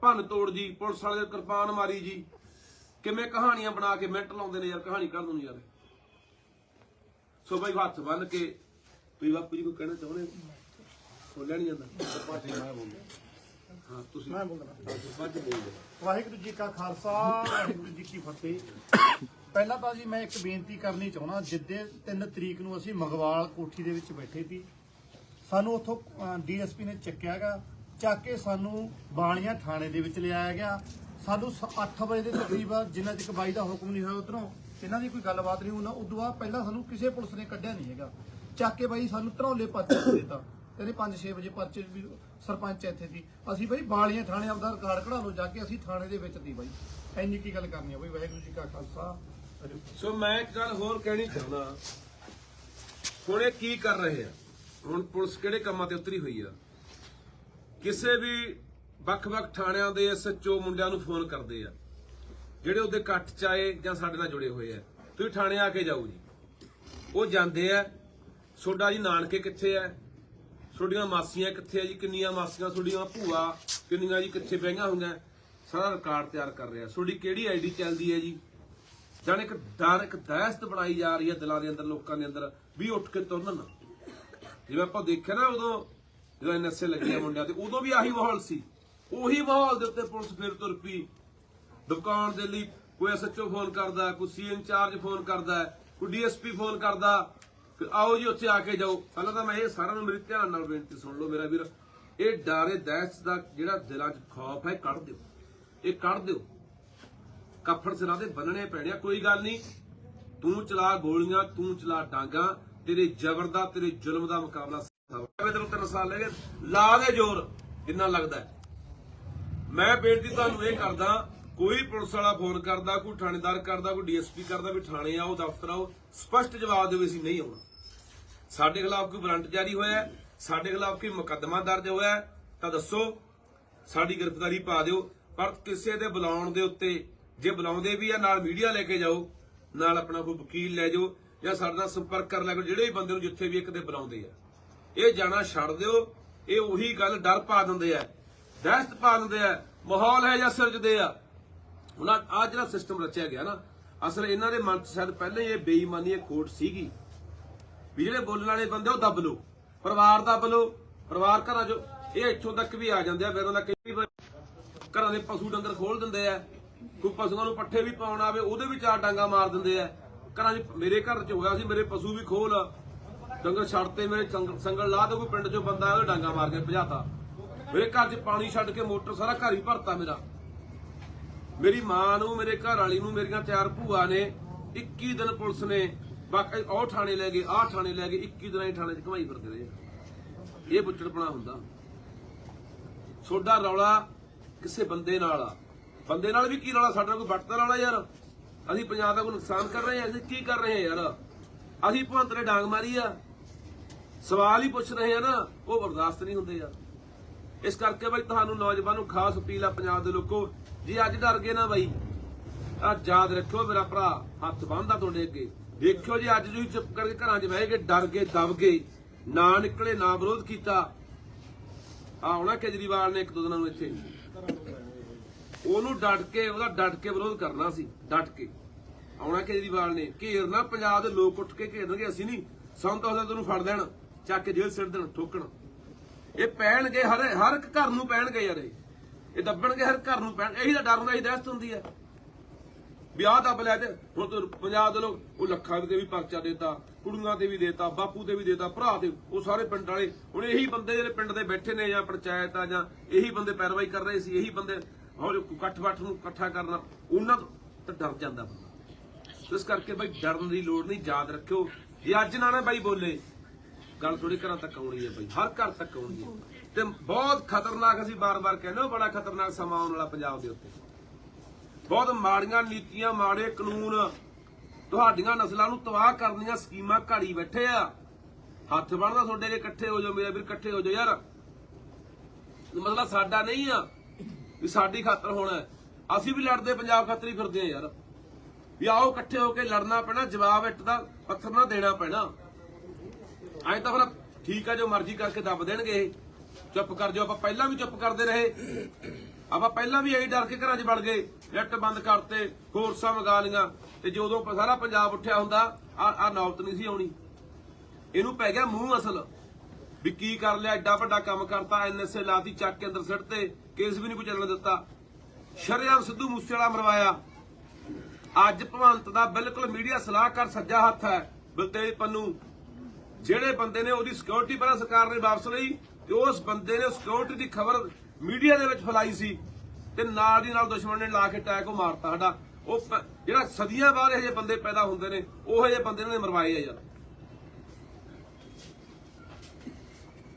ਭੰਨ ਤੋੜ ਜੀ ਪੁਲਿਸ ਵਾਲੇ ਦੇ ਕਿਰਪਾਨ ਮਾਰੀ ਜੀ। ਕਿਵੇਂ ਕਹਾਣੀਆਂ ਬਣਾ ਕੇ ਮਿੰਟ ਲਾਉਂਦੇ ਨੇ ਯਾਰ ਕਹਾਣੀ ਕਰ ਨੂੰ ਯਾਰ। ਸੋ ਭਾਈ ਹੱਥ ਬੰਨ ਕੇ ਤੁਸੀਂ ਬਾਪੂ ਜੀ ਕੋਈ ਕਹਿਣਾ ਚਾਹੁੰਦੇ ਹੋ? ਬੋਲਿਆ ਨਹੀਂ ਜਾਂਦਾ। ਹਾਂ ਤੁਸੀਂ ਮੈਂ ਬੋਲਣਾ ਵਾਹਿਗੁਰੂ ਜੀ ਕਾ ਖਾਲਸਾ ਵਾਹਿਗੁਰੂ ਜੀ ਕੀ ਫਤਿਹ। ਪਹਿਲਾਂ ਤਾਂ ਜੀ ਮੈਂ ਇੱਕ ਬੇਨਤੀ ਕਰਨੀ ਚਾਹੁੰਦਾ, ਜਿੱਦੇ 3 ਤਰੀਕ ਨੂੰ ਅਸੀਂ ਮਗਵਾਲ ਕੋਠੀ ਦੇ ਵਿੱਚ ਬੈਠੇ ਸੀ, ਸਾਨੂੰ ਉੱਥੋਂ ਡੀਐਸਪੀ ਨੇ ਚੱਕਿਆਗਾ ਚੱਕ ਕੇ ਸਾਨੂੰ ਬਾਲੀਆਂ ਥਾਣੇ ਦੇ ਵਿੱਚ ਲਿਆਇਆ ਗਿਆ। ਸਾਨੂੰ 8 ਵਜੇ ਦੇ ਤਕਰੀਬਨ ਜਿੰਨਾ ਚਿਰ ਬਾਈ ਦਾ ਹੁਕਮ ਨਹੀਂ ਹੋਇਆ ਉਧਰੋਂ, ਇਹਨਾਂ ਦੀ ਕੋਈ ਗੱਲਬਾਤ ਨਹੀਂ ਉਹਨਾਂ ਉਦੋਂ ਬਾਅਦ ਪਹਿਲਾਂ ਸਾਨੂੰ ਕਿਸੇ ਪੁਲਿਸ ਨੇ ਕੱਢਿਆ ਨਹੀਂ ਹੈਗਾ। ਚੱਕ ਕੇ ਬਾਈ ਸਾਨੂੰ ਧਰੌਲੇ ਪਰਚੇ ਦਿੱਤਾ, ਕਹਿੰਦੇ 5-6 ਵਜੇ ਪਰਚੇ ਵੀ ਸਰਪੰਚ ਇੱਥੇ ਸੀ। ਅਸੀਂ ਬਾਈ ਬਾਲੀਆਂ ਥਾਣੇ ਆਪਦਾ ਰਿਕਾਰਡ ਕਢਾ ਲਓ, ਜਾ ਕੇ ਅਸੀਂ ਥਾਣੇ ਦੇ ਵਿੱਚ ਦੀ ਬਾਈ। ਇੰਨੀ ਕੀ ਗੱਲ ਕਰਨੀ ਆ ਬਾਈ, ਵਾਹਿਗੁਰੂ ਜੀ ਕਾ ਖਾਲਸਾ। ਸੋ ਮੈਂ ਇੱਕ ਗੱਲ ਹੋਰ ਕਹਿਣੀ ਚਾਹੁੰਦਾ। ਹੁਣ ਇਹ ਕੀ ਕਰ ਰਹੇ ਆ? ਹੁਣ ਪੁਲਿਸ ਕਿਹੜੇ ਕੰਮਾਂ ਤੇ ਉਤਰੀ ਹੋਈ ਆ? ਕਿਸੇ ਵੀ ਵੱਖ-ਵੱਖ ਥਾਣਿਆਂ ਦੇ ਐਸਐਚਓ ਮੁੰਡਿਆਂ ਨੂੰ ਫੋਨ ਕਰਦੇ ਆ, ਜਿਹੜੇ ਉਹਦੇ ਇਕੱਠ ਚ ਆਏ ਜਾਂ ਸਾਡੇ ਨਾਲ ਜੁੜੇ ਹੋਏ ਆ। ਤੁਸੀਂ ਥਾਣੇ ਆ ਕੇ ਜਾਓ ਜੀ। ਉਹ ਜਾਂਦੇ ਆ। ਤੁਹਾਡਾ ਜੀ ਨਾਨਕੇ ਕਿੱਥੇ ਆ? ਤੁਹਾਡੀਆਂ ਮਾਸੀਆਂ ਕਿੱਥੇ ਆ ਜੀ? ਕਿੰਨੀਆਂ ਮਾਸੀਆਂ? ਤੁਹਾਡੀਆਂ ਭੂਆ ਕਿੰਨੀਆਂ ਜੀ? ਕਿੱਥੇ ਬਹਿਆਂ ਹੋਈਆਂ? ਸਾਰਾ ਰਿਕਾਰਡ ਤਿਆਰ ਕਰ ਰਿਹਾ। ਤੁਹਾਡੀ ਕਿਹੜੀ ਆਈਡੀ ਚੱਲਦੀ ਹੈ ਜੀ? ਜਾਨ ਇੱਕ ਡਰ, ਇੱਕ ਦਹਿਸ਼ਤ ਬਣਾਈ ਜਾ ਰਹੀ ਹੈ ਦਿਲਾਂ ਦੇ ਅੰਦਰ, ਲੋਕਾਂ ਦੇ ਅੰਦਰ, ਵੀ ਉੱਠ ਕੇ ਤੁਰਨ ਨਾ। ਜਿਵੇਂ ਆਪਾਂ ਦੇਖਿਆ ਨਾ ਉਦੋਂ, ਜਦੋਂ ਐਨਐਸਏ ਲੱਗਿਆ ਮੁੰਡਿਆਂ ਤੇ, ਉਦੋਂ ਵੀ ਆਹੀ ਮਾਹੌਲ ਸੀ। ਉਹੀ ਮਾਹੌਲ ਦੇ ਉੱਤੇ ਪੁਲਿਸ ਫਿਰ ਤੁਰ ਪਈ। ਦੁਕਾਨ ਦੇ ਲਈ ਕੋਈ ਐਸਐਚਓ ਫੋਨ ਕਰਦਾ, ਕੋਈ ਸੀ ਇੰਚਾਰਜ ਫੋਨ ਕਰਦਾ, ਕੋਈ ਡੀਐਸਪੀ ਫੋਨ ਕਰਦਾ ਕਿ ਆਓ ਜੀ ਉੱਥੇ ਆ ਕੇ ਜਾਓ। ਪਹਿਲਾਂ ਤਾਂ ਮੈਂ ਇਹ ਸਾਰਿਆਂ ਨੂੰ ਮੇਰੀ ਧਿਆਨ ਨਾਲ ਬੇਨਤੀ ਸੁਣ ਲਓ ਮੇਰਾ ਵੀਰ, ਇਹ ਡਾਰੇ ਦਹਿਸ਼ਤ ਦਾ ਜਿਹੜਾ ਦਿਲਾਂ 'ਚ ਖੌਫ ਹੈ ਕੱਢ ਦਿਓ। ਇਹ ਕੱਢ ਦਿਓ। ਕੱਫੜ ਸਿਰਾਂ ਦੇ ਬੰਨਣੇ ਪੈਣੇ ਆ ਕੋਈ ਗੱਲ ਨਹੀਂ, ਤੂੰ ਚਲਾ ਗੋਲੀਆਂ, ਤੂੰ ਚਲਾ ਡਾਂਗਾ, ਤੇਰੇ ਜ਼ਬਰ ਦਾ, ਤੇਰੇ ਜ਼ੁਲਮ ਦਾ ਮੁਕਾਬਲਾ ਸਾਵੇਂ ਤੈਨੂੰ ਤਿੰਨ ਸਾਲ ਲੈ ਗਏ, ਲਾ ਦੇ ਜ਼ੋਰ, ਜਿੰਨਾ ਲੱਗਦਾ ਮੈਂ ਬੇਨਤੀ ਤੁਹਾਨੂੰ ਇਹ ਕਰਦਾ, ਕੋਈ ਪੁਲਿਸ ਵਾਲਾ ਫੋਨ ਕਰਦਾ, ਕੋਈ ਥਾਣੇਦਾਰ ਕਰਦਾ, ਕੋਈ ਡੀਐਸਪੀ ਕਰਦਾ ਵੀ ਥਾਣੇ ਆਓ, ਦਫ਼ਤਰ ਆਓ, ਸਪਸ਼ਟ ਜਵਾਬ ਦਿਓ ਅਸੀਂ ਨਹੀਂ ਆਉਣਾ। ਸਾਡੇ ਖਿਲਾਫ ਕੋਈ ਵਾਰੰਟ ਜਾਰੀ ਹੋਇਆ ਸਾਡੇ ਖਿਲਾਫ ਕੋਈ ਮੁਕੱਦਮਾ ਦਰਜ ਹੋਇਆ ਤਾਂ ਦੱਸੋ, ਸਾਡੀ ਗ੍ਰਿਫਤਾਰੀ ਪਾ ਦਿਓ, ਪਰ ਕਿਸੇ ਦੇ ਬੁਲਾਉਣ ਦੇ ਉੱਤੇ ਜੇ ਬੁਲਾਉਂਦੇ ਵੀ ਆ, ਨਾਲ ਮੀਡੀਆ ਲੈ ਕੇ ਜਾਓ, ਨਾਲ ਆਪਣਾ ਕੋਈ ਵਕੀਲ ਲੈ ਜਾਓ, ਜਾਂ ਸਾਡੇ ਨਾਲ ਸੰਪਰਕ ਕਰ ਲਿਆ ਕਰੋ, ਜਿਹੜੇ ਵੀ ਬੰਦੇ ਨੂੰ ਜਿੱਥੇ ਵੀ ਇੱਕ ਦੇ ਬੁਲਾਉਂਦੇ ਆ। ਇਹ ਜਾਣਾ ਛੱਡ ਦਿਓ, ਇਹ ਉਹੀ ਗੱਲ ਡਰ ਪਾ ਦਿੰਦੇ ਆ, ਦਹਿਸ਼ਤ ਪਾ ਦਿੰਦੇ ਆ, ਮਾਹੌਲ ਹੈ ਜਾਂ ਸਿਰਜਦੇ ਆ। ਹੁਣ ਆ ਜਿਹੜਾ ਸਿਸਟਮ ਰਚਿਆ ਗਿਆ ਨਾ, ਅਸਲ ਇਹਨਾਂ ਦੇ ਮਨ 'ਚ ਸ਼ਾਇਦ ਪਹਿਲਾਂ ਹੀ ਇਹ ਬੇਈਮਾਨੀ, ਇਹ ਖੋਟ ਸੀਗੀ। ਵੀ ਜਿਹੜੇ ਬੋਲਣ ਵਾਲੇ ਬੰਦੇ ਉਹ ਦੱਬ ਲੋ ਪਰਿਵਾਰ ਦੱਬ ਲੋ ਪਰਿਵਾਰ ਘਰਾਂ 'ਚ, ਇਹ ਇੱਥੋਂ ਤੱਕ ਵੀ ਆ ਜਾਂਦੇ ਆ, ਫਿਰ ਉਹਨਾਂ ਕਈ ਵਾਰ ਘਰਾਂ ਦੇ ਪਸ਼ੂ ਡੰਗਰ ਖੋਲ ਦਿੰਦੇ ਆ। ਕੋਈ ਪਸ਼ੂਆਂ ਨੂੰ ਪੱਠੇ ਵੀ ਪਾਉਣ ਆਵੇ, ਉਹਦੇ ਵੀ ਚਾਰ ਡਾਂਗਾ ਮਾਰ ਦਿੰਦੇ ਆ। ਘਰਾਂ 'ਚ, ਮੇਰੇ ਘਰ 'ਚ ਹੋਇਆ ਸੀ, ਮੇਰੇ ਪਸ਼ੂ ਵੀ ਖੋਲ। ਡੰਗਰ ਛੱਡਤੇ ਮੇਰੇ ਸੰਗ- ਸੰਗਲ ਲਾ ਤੇ ਕੋਈ ਪਿੰਡ 'ਚੋਂ ਬੰਦਾ ਉਹ ਡਾਂਗਾ ਮਾਰ ਕੇ ਭਜਾਤਾ। ਮੇਰੇ ਘਰ 'ਚ ਪਾਣੀ ਛੱਡ ਕੇ ਮੋਟਰ ਸਾਰਾ ਘਰ ਹੀ ਭਰਤਾ ਮੇਰਾ। ਮੇਰੀ ਮਾਂ ਨੂੰ, ਮੇਰੇ ਘਰ ਵਾਲੀ ਨੂੰ, ਮੇਰੀਆਂ ਚਾਰ ਭੂਆ ਨੇ 21 ਦਿਨ ਪੁਲਿਸ ਨੇ ਬਾਕੀ ਉਹ ਥਾਣੇ ਲੈ ਗਏ, ਆਹ ਥਾਣੇ ਲੈ ਗਏ 21 ਦਿਨਾਂ ਹੀ ਥਾਣੇ 'ਚ ਘਮਾਈ ਫਿਰਦੇ ਰਹੇ। ਇਹ ਬੁੱਚੜਪਣਾ ਹੁੰਦਾ। ਸੋਡਾ ਰੌਲਾ ਕਿਸੇ ਬੰਦੇ ਨਾਲ ਆ। ਬੰਦੇ ਨਾਲ ਵੀ ਕੀ ਰੌਲਾ, ਸਾਡੇ ਨਾਲ ਕੋਈ ਵੱਟ ਦਾ ਰੌਲਾ ਯਾਰ? ਅਸੀਂ ਪੰਜਾਬ ਦਾ ਕੋਈ ਨੁਕਸਾਨ ਕਰ ਰਹੇ ਹਾਂ, ਅਸੀਂ ਕੀ ਕਰ ਰਹੇ ਹਾਂ ਯਾਰ? ਅਸੀਂ ਭਵੰਤ ਨੇ ਡਾਂਗ ਮਾਰੀ ਆ। ਸਵਾਲ ਹੀ ਪੁੱਛ ਰਹੇ ਆ ਨਾ, ਉਹ ਬਰਦਾਸ਼ਤ ਨਹੀਂ ਹੁੰਦੇ ਯਾਰ। ਇਸ ਕਰਕੇ ਬਾਈ ਤੁਹਾਨੂੰ ਨੌਜਵਾਨ ਨੂੰ ਖਾਸ ਅਪੀਲ ਆ ਪੰਜਾਬ ਦੇ ਲੋਕੋ, ਜੀ ਅੱਜ ਡਰ ਗਏ ਨਾ ਬਾਈ ਆ ਯਾਦ ਰੱਖਿਓ ਮੇਰਾ ਭਰਾ, ਹੱਥ ਬੰਨਦਾ ਤੁਹਾਡੇ ਅੱਗੇ। ਦੇਖਿਓ ਜੀ ਅੱਜ ਤੁਸੀਂ ਚੁੱਪ ਕਰਕੇ ਘਰਾਂ 'ਚ ਬਹਿ ਕੇ ਡਰ ਗਏ, ਦਬ ਗਏ, ਨਾ ਨਿਕਲੇ, ਨਾ ਵਿਰੋਧ ਕੀਤਾ। ਆਉਣਾ ਕੇਜਰੀਵਾਲ ਨੇ ਇੱਕ ਦੋ ਦਿਨਾਂ ਨੂੰ ਇੱਥੇ। ਉਹਨੂੰ ਡਟ ਕੇ, ਉਹਦਾ ਡਟ ਕੇ ਵਿਰੋਧ ਕਰਨਾ ਸੀ, ਡਟ ਕੇ। ਆਉਣਾ ਕੇਜਰੀਵਾਲ ਨੇ ਘੇਰਨਾ ਪੰਜਾਬ ਦੇ ਲੋਕ ਉੱਠ ਕੇ ਘੇਰਨਗੇ, ਅਸੀਂ ਨਹੀਂ। ਸਾਨੂੰ ਤਾਂ ਉਹਦਾ ਫੜ ਦੇਣ ਚੱਕ ਕੇ ਜੇਲ੍ਹ ਸਿੱਟ ਦੇਣ, ਠੋਕਣ। ਇਹ ਪੈਣਗੇ, ਹਰ ਹਰ ਇੱਕ ਘਰ ਨੂੰ ਪੈਣਗੇ ਯਾਰ ਇਹ। ਇਹ ਦੱਬਣਗੇ, ਹਰ ਘਰ ਨੂੰ ਪੈਣ ਇਹੀ ਤਾਂ ਡਰ ਹੁੰਦਾ, ਇਹੀ ਦਹਿਸ਼ਤ ਹੁੰਦੀ ਹੈ। ਵਿਆਹ ਦੱਬ ਲਿਆ ਤੇ ਹੁਣ ਤੂੰ ਪੰਜਾਬ ਦੇ ਲੋਕ, ਉਹ ਲੱਖਾਂ ਦੇ ਵੀ ਪਰਚਾ ਦੇਤਾ, ਕੁੜੀਆਂ ਤੇ ਵੀ ਦੇਤਾ, ਬਾਪੂ ਤੇ ਵੀ ਦੇਤਾ, ਭਰਾ ਤੇ ਉਹ ਸਾਰੇ ਪਿੰਡ ਵਾਲੇ, ਹੁਣ ਇਹੀ ਬੰਦੇ ਜਿਹੜੇ ਪਿੰਡ ਦੇ ਬੈਠੇ ਨੇ ਜਾਂ ਪੰਚਾਇਤ ਆ ਜਾਂ ਇਹੀ ਬੰਦੇ ਪੈਰਵਾਈ ਕਰ ਰਹੇ ਸੀ, ਇਹੀ ਬੰਦੇ ਔਰ ਇਕੱਠ ਬੱਠ ਨੂੰ ਇਕੱਠਾ ਕਰਨਾ, ਉਹਨਾਂ ਤੋਂ ਡਰ ਜਾਂਦਾ ਬੰਦਾ। ਇਸ ਕਰਕੇ ਬਾਈ ਡਰਨ ਦੀ ਲੋੜ ਨਹੀਂ, ਯਾਦ ਰੱਖਿਓ। ਜੇ ਅੱਜ ਨਾ ਨਾ ਬਾਈ ਬੋਲੇ, ਗੱਲ ਥੋੜੀ ਘਰਾਂ ਤੱਕ ਆਉਣੀ ਹੈ ਬਾਈ, ਹਰ ਘਰ ਤੱਕ ਆਉਣੀ ਹੈ। ਤੇ ਬਹੁਤ ਖਤਰਨਾਕ ਅਸੀਂ ਬਾਰ-ਬਾਰ ਕਹਿੰਦੇ ਹਾਂ, ਬੜਾ ਖਤਰਨਾਕ ਸਮਾਂ ਆਉਣ ਵਾਲਾ ਪੰਜਾਬ ਦੇ ਉੱਤੇ। ਬਹੁਤ ਮਾੜੀਆਂ ਨੀਤੀਆਂ, ਮਾੜੇ ਕਾਨੂੰਨ, ਤੁਹਾਡੀਆਂ ਨਸਲਾਂ ਨੂੰ ਤਬਾਹ ਕਰਨ ਦੀਆਂ ਸਕੀਮਾਂ ਘਾੜੀ ਬੈਠੇ ਆ। ਹੱਥ ਬਣਦਾ ਤੁਹਾਡੇ ਜੇ ਇਕੱਠੇ ਹੋ ਜਾਓ, ਮੇਰੇ ਵੀਰ ਇਕੱਠੇ ਹੋ ਜਾਓ, ਯਾਰ। ਮਤਲਬ ਸਾਡਾ ਨਹੀਂ ਆ। ਵੀ ਸਾਡੀ ਖਾਤਰ ਹੋਣਾ ਅਸੀਂ ਵੀ ਲੜਦੇ, ਪੰਜਾਬ ਖਾਤਰ ਹੀ ਫਿਰਦੇ ਆ ਯਾਰ। ਵੀ ਆਓ ਇਕੱਠੇ ਹੋ ਕੇ ਲੜਨਾ ਪੈਣਾ, ਜਵਾਬ ਇੱਟ ਦਾ ਪੱਥਰ ਨਾ ਦੇਣਾ ਪੈਣਾ। ਐਂ ਤਾਂ ਫਿਰ ਠੀਕ ਆ, ਜੋ ਮਰਜ਼ੀ ਕਰਕੇ ਦੱਬ ਦੇਣਗੇ ਚੁੱਪ ਕਰ ਜਾਓ, ਆਪਾਂ ਪਹਿਲਾਂ ਵੀ ਚੁੱਪ ਕਰਦੇ ਰਹੇ। ਆਪਾਂ ਪਹਿਲਾਂ ਵੀ ਐਂ ਡਰ ਕੇ ਘਰਾਂ 'ਚ ਵੜ ਗਏ। ਨੈਟ ਬੰਦ ਕਰਤੇ ਫੋਰਸਾਂ ਮੰਗਾ ਲੀਆਂ ਤੇ ਜਦੋਂ ਸਾਰਾ ਪੰਜਾਬ ਉੱਠਿਆ ਹੁੰਦਾ, ਆ ਆ ਨੌਬਤ ਨਹੀਂ ਸੀ ਆਉਣੀ। ਇਹਨੂੰ ਪੈ ਗਿਆ ਮੂੰਹ ਅਸਲ। ਵੀ ਕੀ ਕਰ ਲਿਆ, ਐਡਾ ਵੱਡਾ ਕੰਮ ਕਰਤਾ ਐਨਐਸਏ ਲਾਤੀ, ਚੱਕ ਕੇ ਅੰਦਰ ਸਿੱਟ ਤੇ ਕੇਸ ਵੀ ਨਹੀਂ ਕੋਈ ਚੱਲਣ ਦਿੱਤਾ। ਸ਼ਰੇਆਮ ਸਿੱਧੂ ਮੂਸੇਵਾਲਾ ਮਰਵਾਇਆ। ਅੱਜ ਭਵੰਤ ਦਾ ਬਿਲਕੁਲ ਮੀਡੀਆ ਸਲਾਹਕਾਰ ਸੱਜਾ ਹੱਥ ਹੈ ਬਲਤੇਜ ਪੰਨੂ। ਜਿਹੜੇ ਬੰਦੇ ਨੇ ਉਹਦੀ ਸਿਕਿਉਰਿਟੀ ਪਹਿਲਾਂ ਸਰਕਾਰ ਨੇ ਵਾਪਸ ਲਈ ਤੇ ਉਸ ਬੰਦੇ ਨੇ ਸਿਕਿਉਰਿਟੀ ਦੀ ਖਬਰ ਮੀਡੀਆ ਦੇ ਵਿੱਚ ਫੈਲਾਈ ਸੀ ਤੇ ਨਾਲ ਦੀ ਨਾਲ ਦੁਸ਼ਮਣ ਨੇ ਲਾ ਕੇ ਅਟੈਕ ਉਹ ਮਾਰਤਾ ਸਾਡਾ। ਉਹ ਜਿਹੜਾ ਸਦੀਆਂ ਬਾਅਦ ਇਹ ਜਿਹੇ ਬੰਦੇ ਪੈਦਾ ਹੁੰਦੇ ਨੇ, ਉਹ ਜਿਹੇ ਬੰਦੇ ਨੇ ਮਰਵਾਏ ਆ ਯਾਰ।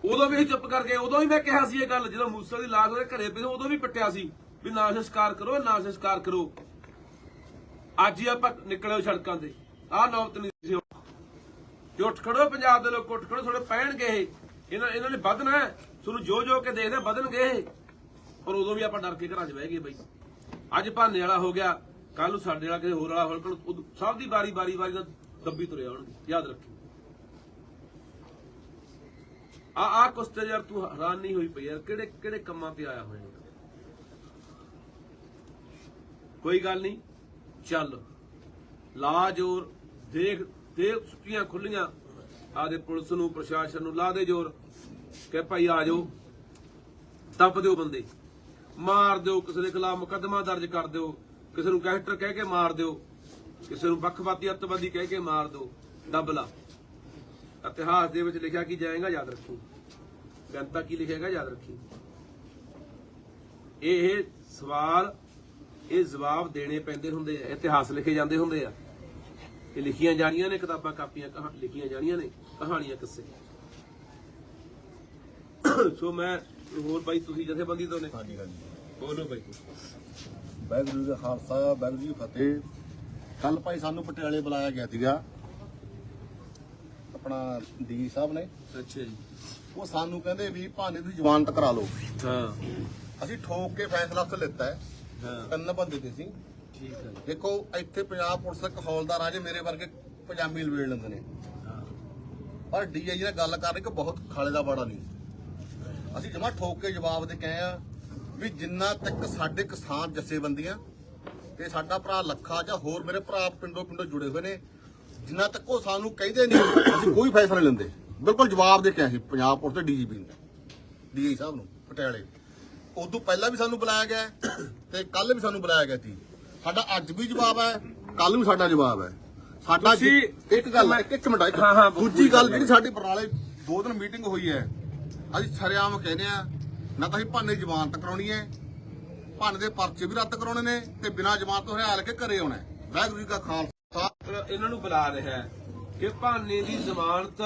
ਉਦੋਂ ਵੀ ਅਸੀਂ ਚੁੱਪ ਕਰ ਗਏ, ਉਦੋਂ ਵੀ ਮੈਂ ਕਿਹਾ ਸੀ ਇਹ ਗੱਲ, ਜਦੋਂ ਮੂਸਾ ਦੀ ਲਾਸ਼ ਉਹਦੇ ਘਰੇ ਪਈ ਉਦੋਂ ਵੀ ਪਿੱਟਿਆ ਸੀ ਵੀ ਨਾ ਸੰਸਕਾਰ ਕਰੋ, ਨਾ ਸੰਸਕਾਰ ਕਰੋ। ਅੱਜ ਹੀ ਆਪਾਂ ਨਿਕਲਿਓ ਸੜਕਾਂ ਤੇ। ਆਹ ਨੌਬਤ ਨਹੀਂ ਸੀ ਜੋ ਉੱਠ ਖੜੋ ਪੰਜਾਬ ਦੇ ਲੋਕ, ਉੱਠ ਖੜੋ ਥੋੜੇ ਪੈਣਗੇ ਇਹ। ਇਹਨਾਂ ਇਹਨਾਂ ਨੇ ਵਧਣਾ ਤੁਹਾਨੂੰ ਜੋ ਜੋ ਕੇ ਦੇਖਦੇ ਵਧਣਗੇ ਇਹ। ਪਰ ਉਦੋਂ ਵੀ ਆਪਾਂ ਡਰ ਕੇ ਘਰਾਂ 'ਚ ਬਹਿ ਗਏ ਬਈ। ਅੱਜ ਭਾਨੇ ਵਾਲਾ ਹੋ ਗਿਆ ਕੱਲ ਨੂੰ ਸਾਡੇ ਵਾਲਾ, ਕਿਸੇ ਹੋਰ ਵਾਲਾ ਹੋਣ ਸਭ ਦੀ ਵਾਰੀ ਵਾਰੀ ਵਾਰੀ ਨਾਲ ਦੱਬੀ ਤੁਰੇ ਆਉਣਗੇ। ਯਾਦ ਰੱਖੀ ਆ ਆ ਕੁਸਤੇ ਯਾਰ ਤੂੰ ਹੈਰਾਨ ਨਹੀਂ ਹੋਈ ਪਈ ਯਾਰ, ਕਿਹੜੇ ਕਿਹੜੇ ਕੰਮਾਂ ਤੇ ਆਇਆ ਹੋਇਆ ਕੋਈ ਗੱਲ ਨਹੀਂ, ਚੱਲ। ਲਾ ਜੋਰ ਦੇਖ ਦੇਖ ਸੁੱਕੀਆਂ ਖੁੱਲੀਆਂ ਆਦੇ ਪੁਲਿਸ ਨੂੰ, ਪ੍ਰਸ਼ਾਸਨ ਨੂੰ ਲਾ ਦੇ ਜੋਰ ਕਿ ਭਾਈ ਆ ਜਾਓ। ਦੱਬ ਦਿਓ ਬੰਦੇ। ਮਾਰ ਦਿਓ ਕਿਸੇ ਦੇ ਖਿਲਾਫ ਮੁਕੱਦਮਾ ਦਰਜ ਕਰ ਦਿਓ। ਕਿਸੇ ਨੂੰ ਗੈਂਗਸਟਰ ਕਹਿ ਕੇ ਮਾਰ ਦਿਓ। ਕਿਸੇ ਨੂੰ ਵੱਖਵਾਦੀ ਅੱਤਵਾਦੀ ਕਹਿ ਕੇ ਮਾਰ ਦਿਓ। ਦੱਬ ਲਾ। ਇਤਿਹਾਸ ਦੇ ਵਿੱਚ ਲਿਖਿਆ ਕੀ ਜਾਏਗਾ? ਯਾਦ ਰੱਖੀ। ਗੰਤਾ ਕੀ ਲਿਖੇਗਾ? ਯਾਦ ਰੱਖੀ। ਇਹ ਸਵਾਲ ਇਹ ਜਵਾਬ ਦੇਣੇ ਪੈਂਦੇ ਹੁੰਦੇ ਆ। ਇਤਿਹਾਸ ਲਿਖੇ ਜਾਂਦੇ ਹੁੰਦੇ ਆ। ਇਹ ਲਿਖੀਆਂ ਜਾਣੀਆਂ ਨੇ ਕਿਤਾਬਾਂ ਕਾਪੀਆਂ ਕਹਾ ਲਿਖੀਆਂ ਜਾਣੀਆਂ ਨੇ ਕਹਾਣੀਆਂ ਕਿੱਸੇ? ਸੋ ਮੈਂ ਹੋਰ ਬਾਈ ਤੁਸੀਂ ਜਥੇਬੰਦੀ ਤੋਂ ਨੇ? ਹਾਂਜੀ ਹਾਂਜੀ। ਬੋਲੋ ਬਾਈ। ਜੀ ਦਾ ਖਾਲਸਾ ਜੀ ਕੀ ਫਤਿਹ। ਕੱਲ ਭਾਈ ਸਾਨੂੰ ਪਟਿਆਲੇ ਬੁਲਾਇਆ ਗਿਆ ਸੀਗਾ। ਆਪਣਾ ਡੀ ਸਾਹਿਬ ਨੇ। ਅੱਛਾ ਜੀ। ਉਹ ਸਾਨੂੰ ਕਹਿੰਦੇ ਵੀ ਭਾਨੇ ਦੀ ਜ਼ਮਾਨਤ ਕਰਾ ਲਓ। ਹਾਂ। ਅਸੀਂ ਠੋਕ ਕੇ ਫੈਸਲਾ ਉੱਥੇ ਲਿੱਤਾ ਹੈ। ਹਾਂ। ਤਿੰਨ ਬੰਦੇ ਤੇ ਸੀ। ਠੀਕ ਹੈ ਦੇਖੋ ਇੱਥੇ ਪੰਜਾਬ ਪੁਲਿਸ ਦਾ ਇੱਕ ਹੌਲਦਾਰ ਆ ਜੇ ਮੇਰੇ ਵਰਗੇ ਪਜਾਮੀ ਲਵੇੜ ਲੈਂਦੇ ਨੇ। ਹਾਂ। ਪਰ ਡੀਆਈ ਨੇ ਗੱਲ ਕਰ ਰਹੀ ਕਿ ਬਹੁਤ ਖਾਲੇ ਦਾ ਬਾੜਾ ਨਹੀਂ। ਅਸੀਂ ਜਮਾ ਠੋਕ ਕੇ ਜਵਾਬ ਦੇ ਕਹੇ ਆ ਵੀ ਜਿੰਨਾ ਤੱਕ ਸਾਡੇ ਕਿਸਾਨ ਜਥੇਬੰਦੀਆਂ ਤੇ ਸਾਡਾ ਭਰਾ ਲੱਖਾ ਜਾਂ ਹੋਰ ਮੇਰੇ ਭਰਾ ਪਿੰਡੋਂ ਪਿੰਡੋਂ ਜੁੜੇ ਹੋਏ ਨੇ ਜਿੰਨਾ ਤੱਕ ਉਹ ਸਾਨੂੰ ਕਹਿੰਦੇ ਨਹੀਂ ਅਸੀਂ ਕੋਈ ਫੈਸਲਾ ਨਹੀਂ ਲੈਂਦੇ। ਬਿਲਕੁਲ ਜਵਾਬ ਦੇ ਕੇ ਅਸੀਂ ਪੰਜਾਬ ਪੁਲਿਸ ਤੇ ਡੀਜੀਪੀ ਨੂੰ ਡੀਆਈ ਸਾਹਿਬ ਨੂੰ ਪਟਿਆਲੇ। ਉਦੋਂ ਪਹਿਲਾਂ ਵੀ ਸਾਨੂੰ ਬੁਲਾਇਆ ਗਿਆ ਹੈ ਤੇ ਕੱਲ ਵੀ ਸਾਨੂੰ ਬੁਲਾਇਆ ਗਿਆ ਸੀ। ਸਾਡਾ ਅੱਜ ਵੀ ਜਵਾਬ ਹੈ ਕੱਲ ਵੀ ਸਾਡਾ ਜਵਾਬ ਹੈ। ਸਾਡਾ ਇੱਕ ਗੱਲ ਇੱਕ ਇੱਕ ਮਿੰਟ ਹਾਂ, ਹਾਂ, ਦੂਜੀ ਗੱਲ ਜਿਹੜੀ ਸਾਡੀ ਬਰਨਾਲੇ ਦੋ ਦਿਨ ਮੀਟਿੰਗ ਹੋਈ ਹੈ ਅਸੀਂ ਸਰਿਆਮ ਕਹਿੰਦੇ ਆ ਨਾ ਤਾਂ ਅਸੀਂ ਭਾਨੇ ਜ਼ਮਾਨਤ ਕਰਾਉਣੀ ਹੈ ਭਾਨੇ ਦੇ ਪਰਚੇ ਵੀ ਰੱਦ ਕਰਾਉਣੇ ਨੇ ਤੇ ਬਿਨਾਂ ਜ਼ਮਾਨਤ ਤੋਂ ਹਰਿਆ ਲੈ ਕੇ ਘਰੇ ਆਉਣਾ ਹੈ। ਵਾਹਿਗੁਰੂ ਜੀ ਕਾ ਖਾਲਸਾ। ਇਹਨਾਂ ਨੂੰ ਬੁਲਾ ਰਿਹਾ ਹੈ ਕਿ ਭਾਨੇ ਦੀ ਜ਼ਮਾਨਤ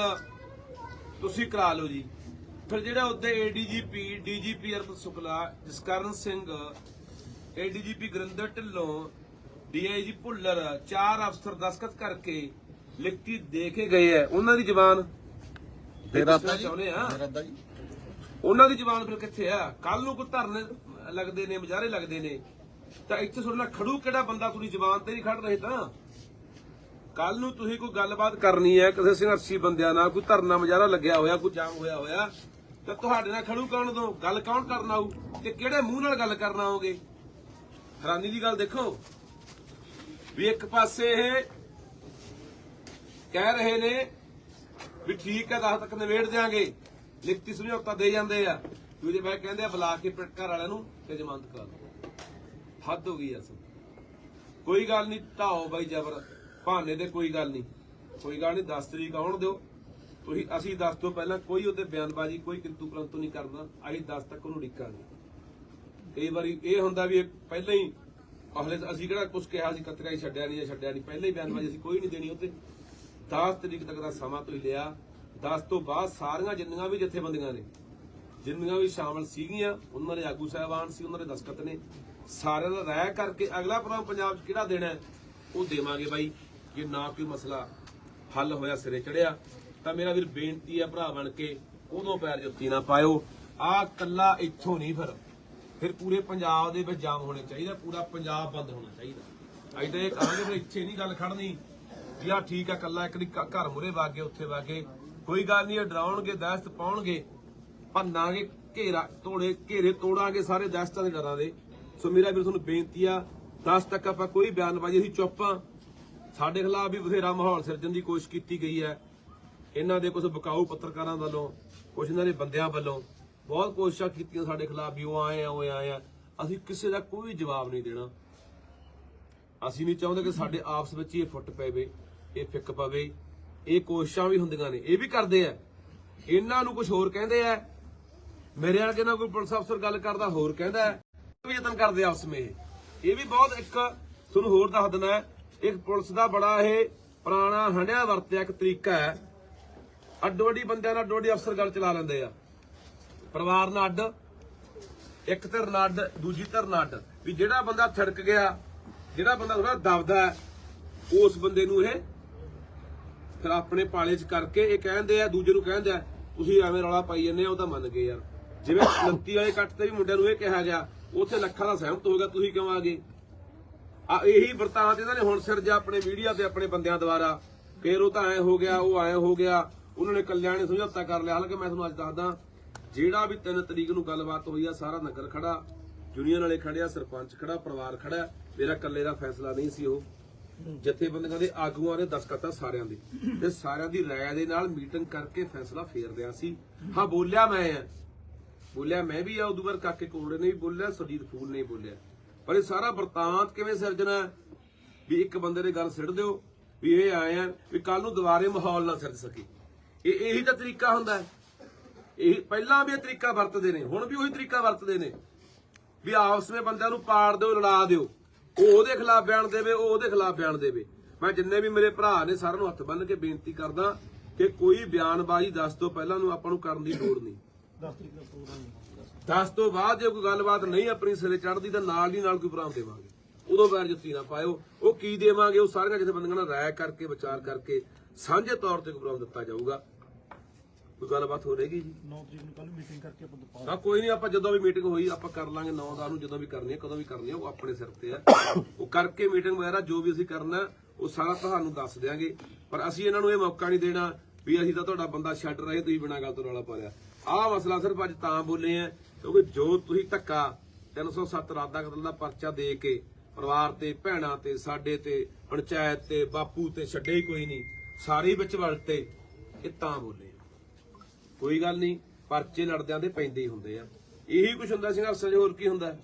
ਤੁਸੀਂ ਕਰਾ ਲਓ ਜੀ। ਫਿਰ ਜਿਹੜਾ ਉਹਦੇ ADGP DGP Arpit Shukla Jaskaran Singh ADGP Gurinder Dhillon DIG Bhullar ਚਾਰ ਅਫਸਰ ਦਸਖਤ ਕਰਕੇ ਲਿਖਤੀ ਦੇ ਕੇ ਗਏ ਹੈ। ਉਹਨਾਂ ਦੀ ਜ਼ਬਾਨ ਚਾਹੁੰਦੇ ਆ। ਉਹਨਾਂ ਦੀ ਜ਼ਬਾਨ ਫਿਰ ਕਿੱਥੇ ਆ? ਕੱਲ ਨੂੰ ਕੋਈ ਧਰਨੇ ਲੱਗਦੇ ਨੇ ਮੁਜ਼ਾਹਰੇ ਲੱਗਦੇ ਨੇ। ਤਾਂ ਇੱਥੇ ਤੁਹਾਡੇ ਨਾਲ ਖੜੂ ਕਿਹੜਾ ਬੰਦਾ? ਤੁਸੀਂ ਜ਼ਬਾਨ ਤੇ ਨਹੀਂ ਖੜ ਰਹੇ ਤਾਂ। ਕੱਲ ਨੂੰ ਤੁਸੀਂ ਕੋਈ ਗੱਲਬਾਤ ਕਰਨੀ ਹੈ, ਕਿਸੇ ਸੰਘਰਸ਼ੀ ਬੰਦਿਆਂ ਨਾਲ, ਕੋਈ ਧਰਨਾ ਮੁਜ਼ਾਹਰਾ ਲੱਗਿਆ ਹੋਇਆ, ਕੋਈ ਜਾਮ ਹੋਇਆ ਹੋਇਆ, ਤਾਂ ਤੁਹਾਡੇ ਨਾਲ ਖੜੂ ਕੌਣ ਦੋ ਗੱਲ ਕੌਣ ਕਰਨ ਆਊ? ਤੇ ਕਿਹੜੇ ਮੂੰਹ ਨਾਲ ਗੱਲ ਕਰਨ ਆਓਗੇ? ਹੈਰਾਨੀ ਦੀ ਗੱਲ ਦੇਖੋ। ਵੀ ਇੱਕ ਪਾਸੇ ਇਹ ਕਹਿ ਰਹੇ ਨੇ ਵੀ ਠੀਕ ਹੈ 10 ਤੱਕ ਨਿਬੇੜ ਦਿਆਂਗੇ। ਲਿਖਤੀ ਸਮਝੌਤਾ ਦੇ ਜਾਂਦੇ ਆ। ਦੂਜੇ ਬੈਗ ਕਹਿੰਦੇ ਆ, ਬੁਲਾ ਕੇ ਘਰ ਵਾਲਿਆਂ ਨੂੰ ਤੇ ਜ਼ਮਾਨਤ ਕਰਾ ਦਿਓ। ਹੱਦ ਹੋ ਗਈ ਅਸਲ। ਕੋਈ ਗੱਲ ਨਹੀਂ ਢਾਓ ਬਾਈ ਜਬਰ। ਬਹਾਨੇ ਤੇ ਕੋਈ ਗੱਲ ਨਹੀਂ। ਕੋਈ ਗੱਲ ਨਹੀਂ 10 ਤਰੀਕ ਆਉਣ ਦਿਓ। ਤੁਸੀਂ, ਅਸੀਂ 10 ਤੋਂ ਪਹਿਲਾਂ, ਕੋਈ ਉਹਦੇ ਬਿਆਨਬਾਜ਼ੀ, ਕੋਈ ਕਿੰਤੂ ਪਰੰਤੂ ਨਹੀਂ ਕਰਨਾ ਅਸੀਂ 10 ਤੱਕ ਉਹਨੂੰ ਡਿੱਕਾਂਗੇ ਕਈ ਵਾਰੀ ਇਹ ਹੁੰਦਾ ਵੀ ਇਹ ਪਹਿਲਾਂ ਹੀ ਹਲੇ ਅਸੀਂ ਕਿਹੜਾ ਕੁਝ ਕਿਹਾ ਸੀ, ਕਤਰਿਆ ਹੀ ਛੱਡਿਆ ਨਹੀਂ ਜਾਂ ਛੱਡਿਆ ਨਹੀਂ। ਪਹਿਲਾਂ ਹੀ ਬਿਆਨਬਾਜ਼ੀ ਅਸੀਂ ਕੋਈ ਨਹੀਂ ਦੇਣੀ ਉੱਤੇ 10 ਤਰੀਕ ਤੱਕ ਦਾ ਸਮਾਂ ਤੁਸੀਂ ਲਿਆ। 10 ਤੋਂ ਬਾਅਦ ਸਾਰੀਆਂ ਜਿੰਨੀਆਂ ਵੀ ਜਥੇਬੰਦੀਆਂ ਨੇ, ਜਿੰਨੀਆਂ ਵੀ ਸ਼ਾਮਲ ਸੀਗੀਆਂ, ਉਹਨਾਂ ਦੇ ਆਗੂ ਸਾਹਿਬਾਨ ਸੀ, ਉਹਨਾਂ ਦੇ ਦਸਖਤ ਨੇ, ਸਾਰਿਆਂ ਦਾ ਰਾਇ ਕਰਕੇ ਅਗਲਾ ਪ੍ਰੋਗਰਾਮ ਪੰਜਾਬ 'ਚ ਕਿਹੜਾ ਦੇਣਾ ਉਹ ਦੇਵਾਂਗੇ ਬਾਈ। ਜੇ ਨਾ ਕੋਈ ਮਸਲਾ ਹੱਲ ਹੋਇਆ, ਸਿਰੇ ਚੜਿਆ, ਤਾਂ ਮੇਰਾ ਵੀਰ ਬੇਨਤੀ ਹੈ ਭਰਾ ਬਣ ਕੇ ਉਦੋਂ ਪੈਰ ਜੁੱਤੀ ਨਾ ਪਾਇਓ। ਆ ਕੱਲਾ ਇੱਥੋਂ ਨਹੀਂ ਫਿਰ। ਫਿਰ ਪੂਰੇ ਪੰਜਾਬ ਦੇ ਵਿੱਚ ਜਾਮ ਹੋਣੇ ਚਾਹੀਦਾ, ਪੂਰਾ ਪੰਜਾਬ ਬੰਦ ਹੋਣਾ ਚਾਹੀਦਾ। ਅੱਜ ਤਾਂ ਇਹ ਕਹਾਂਗੇ ਫਿਰ ਇੱਥੇ ਨਹੀਂ ਗੱਲ ਖੜਨੀ। ਵੀ ਆ ਠੀਕ ਆ ਕੱਲਾ ਇੱਕ ਦੀ ਘਰ ਮੁਰੇ ਵਾਗੇ, ਉੱਥੇ ਵਾਗੇ। ਕੋਈ ਗੱਲ ਨਹੀਂ ਡਰਾਉਣਗੇ, ਦਹਿਸ਼ਤ ਪਾਉਣਗੇ। ਭੰਨਾਂਗੇ, ਘੇਰਾ, ਤੋੜੇ, ਘੇਰੇ ਤੋੜਾਂਗੇ ਸਾਰੇ ਦਹਿਸ਼ਤਾਂ ਦੇ ਡਰਾਂ ਦੇ। ਸੋ ਮੇਰਾ ਵੀਰ, ਤੁਹਾਨੂੰ ਬੇਨਤੀ ਆ 10 ਤੱਕ ਆਪਾਂ ਕੋਈ ਬਿਆਨਬਾਜ਼ੀ ਅਸੀਂ ਚੁੱਪ ਆ। ਸਾਡੇ ਖਿਲਾਫ ਵੀ ਬਥੇਰਾ ਮਾਹੌਲ ਸਿਰਜਣ ਦੀ ਕੋਸ਼ਿਸ਼ ਕੀਤੀ ਗਈ ਹੈ। ਇਹਨਾਂ ਦੇ ਕੁਝ ਬਕਾਊ ਪੱਤਰਕਾਰਾਂ ਵੱਲੋਂ ਕੁਝ ਇਹਨਾਂ ਦੇ ਬੰਦਿਆਂ ਵੱਲੋਂ ਬਹੁਤ ਕੋਸ਼ਿਸ਼ਾਂ ਕੀਤੀਆਂ ਸਾਡੇ ਖਿਲਾਫ ਵੀ ਉਹ ਆਏ ਆ, ਉਹ ਆਏ ਆ ਅਸੀਂ ਕਿਸੇ ਦਾ ਕੋਈ ਜਵਾਬ ਨਹੀਂ ਦੇਣਾ। ਅਸੀਂ ਨਹੀਂ ਚਾਹੁੰਦੇ ਕਿ ਸਾਡੇ ਆਪਸ ਵਿੱਚ ਹੀ ਇਹ ਫੁੱਟ ਪਵੇ, ਇਹ ਫਿੱਕ ਪਵੇ। ਇਹ ਕੋਸ਼ਿਸ਼ਾਂ ਵੀ ਹੁੰਦੀਆਂ ਨੇ, ਇਹ ਵੀ ਕਰਦੇ ਆ। ਇਹਨਾਂ ਨੂੰ ਕੁਝ ਹੋਰ ਕਹਿੰਦੇ ਆ। ਮੇਰੇ ਵਰਗੇ ਨਾਲ ਕੋਈ ਪੁਲਿਸ ਅਫਸਰ ਗੱਲ ਕਰਦਾ, ਹੋਰ ਕਹਿੰਦਾ ਵੀ ਯਤਨ ਕਰਦੇ ਆ ਆਪਸ ਵਿੱਚ ਇਹ। ਵੀ ਬਹੁਤ ਇੱਕ, ਤੁਹਾਨੂੰ ਹੋਰ ਦੱਸ ਦਿੰਦਾ ਇੱਕ ਪੁਲਿਸ ਦਾ ਬੜਾ ਇਹ ਪੁਰਾਣਾ ਹੰਡਿਆ ਵਰਤਿਆ ਇੱਕ ਤਰੀਕਾ ਹੈ। ਅੱਡੋ ਅੱਡੀ ਬੰਦਿਆਂ ਨਾਲ ਅੱਡੋ ਅਫਸਰ ਗੱਲ ਚਲਾ ਲੈਂਦੇ ਆ। ਪਰਿਵਾਰ ਨਾਲ ਅੱਡ, ਇੱਕ ਧਿਰ ਨਾਲ ਅੱਡ, ਦੂਜੀ ਧਿਰ ਨਾਲ ਅੱਡ। ਵੀ ਜਿਹੜਾ ਬੰਦਾ ਥੜਕ ਗਿਆ, ਜਿਹੜਾ ਬੰਦਾ ਥੋੜਾ ਦਬਦਾ ਉਸ ਬੰਦੇ ਨੂੰ ਇਹ ਫਿਰ ਆਪਣੇ ਪਾਲੇ 'ਚ ਕਰਕੇ ਇਹ ਕਹਿੰਦੇ ਆ, ਦੂਜੇ ਨੂੰ ਕਹਿੰਦੇ ਆ, ਤੁਸੀਂ ਐਵੇਂ ਰੌਲਾ ਪਾਈ ਜੰਨੇ ਆ ਉਹ ਤਾਂ ਮੰਨ ਗਏ ਯਾਰ। ਜਿਵੇਂ 29 ਵਾਲੇ ਕੱਟ ਤੇ ਵੀ ਮੁੰਡਿਆਂ ਨੂੰ ਇਹ ਕਿਹਾ ਗਿਆ, ਉੱਥੇ ਲੱਖਾਂ ਦਾ ਸਹਿਮਤ ਹੋ ਗਿਆ, ਤੁਸੀਂ ਕਿਉਂ ਆ ਗਏ? ਆ ਇਹੀ ਵਰਤਾਂਤ ਇਹਨਾਂ ਨੇ ਹੁਣ ਸਿਰ ਜਾ ਆਪਣੇ ਮੀਡੀਆ ਤੇ ਆਪਣੇ ਬੰਦਿਆਂ ਦੁਆਰਾ। ਫੇਰ ਉਹ ਤਾਂ ਐ ਹੋ ਗਿਆ, ਉਹ ਐ ਹੋ ਗਿਆ। ਉਹਨਾਂ ਨੇ ਕਲਿਆਣ ਨੇ ਸਮਝੌਤਾ ਕਰ ਲਿਆ। ਹਾਲਾਂਕਿ ਮੈਂ ਤੁਹਾਨੂੰ ਅੱਜ ਦੱਸਦਾ, ਜਿਹੜਾ ਵੀ 3 ਤਰੀਕ ਨੂੰ ਗੱਲਬਾਤ ਹੋਈ ਆ, ਸਾਰਾ ਨਗਰ ਖੜਾ ਯੂਨੀਅਨ ਵਾਲੇ ਖੜਿਆ ਸਰਪੰਚ ਖੜਾ, ਪਰਿਵਾਰ ਖੜਾ। ਮੇਰਾ ਇਕੱਲੇ ਦਾ ਫੈਸਲਾ ਨਹੀਂ ਸੀ ਉਹ। ਜਥੇਬੰਦੀਆਂ ਦੇ ਆਗੂਆਂ ਨੇ ਦਸਖਤਾਂ ਸਾਰਿਆਂ ਦੇ। ਤੇ ਸਾਰਿਆਂ ਦੀ ਰਾਏ ਦੇ ਨਾਲ ਮੀਟਿੰਗ ਕਰਕੇ ਫੈਸਲਾ ਫੇਰ ਲਿਆ ਸੀ। ਹਾਂ, ਬੋਲਿਆ ਮੈਂ ਆ। ਬੋਲਿਆ ਮੈਂ ਵੀ ਆ, ਉਦੋਂ ਬਾਅਦ ਕਾਕੇ ਕੋੜੇ ਨੇ ਵੀ ਬੋਲਿਆ, ਸੁਰਜੀਤ ਫੂਲ ਨੇ ਵੀ ਬੋਲਿਆ। ਪਰ ਇਹ ਸਾਰਾ ਵਰਤਾਂਤ ਕਿਵੇਂ ਸਿਰਜਣਾ ਵੀ ਇੱਕ ਬੰਦੇ ਦੇ ਗੱਲ ਸਿੱਟ ਦਿਓ, ਵੀ ਇਹ ਆਏ ਆ, ਵੀ ਕੱਲ ਨੂੰ ਦੁਬਾਰੇ ਮਾਹੌਲ ਨਾ ਸਿਰਜ ਸਕੇ। ਇਹ ਇਹੀ ਤਾਂ ਤਰੀਕਾ ਹੁੰਦਾ ਹੈ। ਇਹ ਪਹਿਲਾਂ ਵੀ ਇਹ ਤਰੀਕਾ ਵਰਤਦੇ ਨੇ, ਹੁਣ ਵੀ ਉਹੀ ਤਰੀਕਾ ਵਰਤਦੇ ਨੇ। ਵੀ ਆਪਸ ਵਿੱਚ ਬੰਦਿਆਂ ਨੂੰ ਪਾੜ ਦਿਓ, ਲੜਾ ਦਿਓ। ਉਹ ਉਹਦੇ ਖਿਲਾਫ ਬਿਆਨ ਦੇਵੇ, ਉਹ ਉਹਦੇ ਖਿਲਾਫ ਬਿਆਨ ਦੇਵੇ। ਮੈਂ ਜਿੰਨੇ ਵੀ ਮੇਰੇ ਭਰਾ ਨੇ ਸਾਰਿਆਂ ਨੂੰ ਹੱਥ ਬੰਨ੍ਹ ਕੇ ਬੇਨਤੀ ਕਰਦਾ ਕਿ ਕੋਈ ਬਿਆਨਬਾਜ਼ੀ ਦੱਸ ਤੋਂ ਪਹਿਲਾਂ ਨੂੰ ਆਪਾਂ ਨੂੰ ਕਰਨ ਦੀ ਲੋੜ ਨਹੀਂ। 10 ਤੋਂ ਬਾਅਦ ਜੇ ਕੋਈ ਗੱਲਬਾਤ ਨਹੀਂ ਆਪਣੀ ਸਿਰੇ ਚੜਦੀ ਤਾਂ ਨਾਲ ਦੀ ਨਾਲ ਕੋਈ ਪ੍ਰੋਗਰਾਮ ਦੇਵਾਂਗੇ। ਉਦੋਂ ਬੈਰ ਜੁੱਤੀ ਨਾ ਪਾਇਓ। ਉਹ ਕੀ ਦੇਵਾਂਗੇ? ਉਹ ਸਾਰੀਆਂ ਜਿਥੇ ਬੰਦੀਆਂ ਨਾਲ ਰਾਇ ਕਰਕੇ ਵਿਚਾਰ ਕਰਕੇ ਸਾਂਝੇ ਤੌਰ ਤੇ ਕੋਈ ਪ੍ਰੋਗਰਾਮ ਦਿੱਤਾ ਜਾਊਗਾ। ਕੋਈ ਗੱਲਬਾਤ ਹੋ ਰਹੇਗੀ ਜੀ? 9 ਤਰੀਕ ਨੂੰ ਕੱਲ ਮੀਟਿੰਗ ਕਰਕੇ ਆਪਾਂ ਦੁਪਹਿਰ ਹਾਂ ਕੋਈ ਨਹੀਂ ਆਪਾਂ ਜਦੋਂ ਵੀ ਮੀਟਿੰਗ ਹੋਈ ਆਪਾਂ ਕਰ ਲਾਂਗੇ। 9 ਦਾ ਨੂੰ ਜਦੋਂ ਵੀ ਕਰਨੀ ਹੈ ਕਦੋਂ ਵੀ ਕਰਨੀ ਹੈ ਉਹ ਆਪਣੇ ਸਿਰ ਤੇ ਹੈ। ਉਹ ਕਰਕੇ ਮੀਟਿੰਗ ਵਗੈਰਾ ਜੋ ਵੀ ਅਸੀਂ ਕਰਨਾ ਉਹ ਸਾਰਾ ਤੁਹਾਨੂੰ ਦੱਸ ਦਿਆਂਗੇ। ਪਰ ਅਸੀਂ ਇਹਨਾਂ ਨੂੰ ਇਹ ਮੌਕਾ ਨਹੀਂ ਦੇਣਾ ਵੀ ਅਸੀਂ ਤਾਂ ਤੁਹਾਡਾ ਬੰਦਾ ਛੱਡ ਰਹੇ ਤੁਸੀਂ ਬਿਨਾਂ ਗੱਲ ਤੋਂ ਰੌਲਾ ਪਾ ਲਿਆ। ਆਹ ਮਸਲਾ ਸਿਰਫ ਅੱਜ ਤਾਂ ਬੋਲੇ ਆ। ਕਿਉਂਕਿ ਜੋ ਤੁਸੀਂ ਧੱਕਾ 307 ਰਾਦਾ ਕਤਲ ਦਾ ਪਰਚਾ ਦੇ ਕੇ ਪਰਿਵਾਰ ਤੇ, ਭੈਣਾਂ ਤੇ, ਸਾਡੇ ਤੇ, ਪੰਚਾਇਤ ਤੇ, ਬਾਪੂ ਤੇ ਛੱਡੇ ਹੀ ਕੋਈ ਨਹੀਂ, ਸਾਰੇ ਵਿੱਚ ਵਲਟੇ, ਇਹ ਤਾਂ ਬੋਲੇ ਕੋਈ ਗੱਲ ਨਹੀਂ, ਪਰਚੇ ਲੜਦਿਆਂ ਦੇ ਪੈਂਦੇ ਹੀ ਹੁੰਦੇ ਆ। ਇਹੀ ਕੁਝ ਹੁੰਦਾ ਸੰਘਰਸ਼ 'ਚ, ਹੋਰ ਕੀ ਹੁੰਦਾ?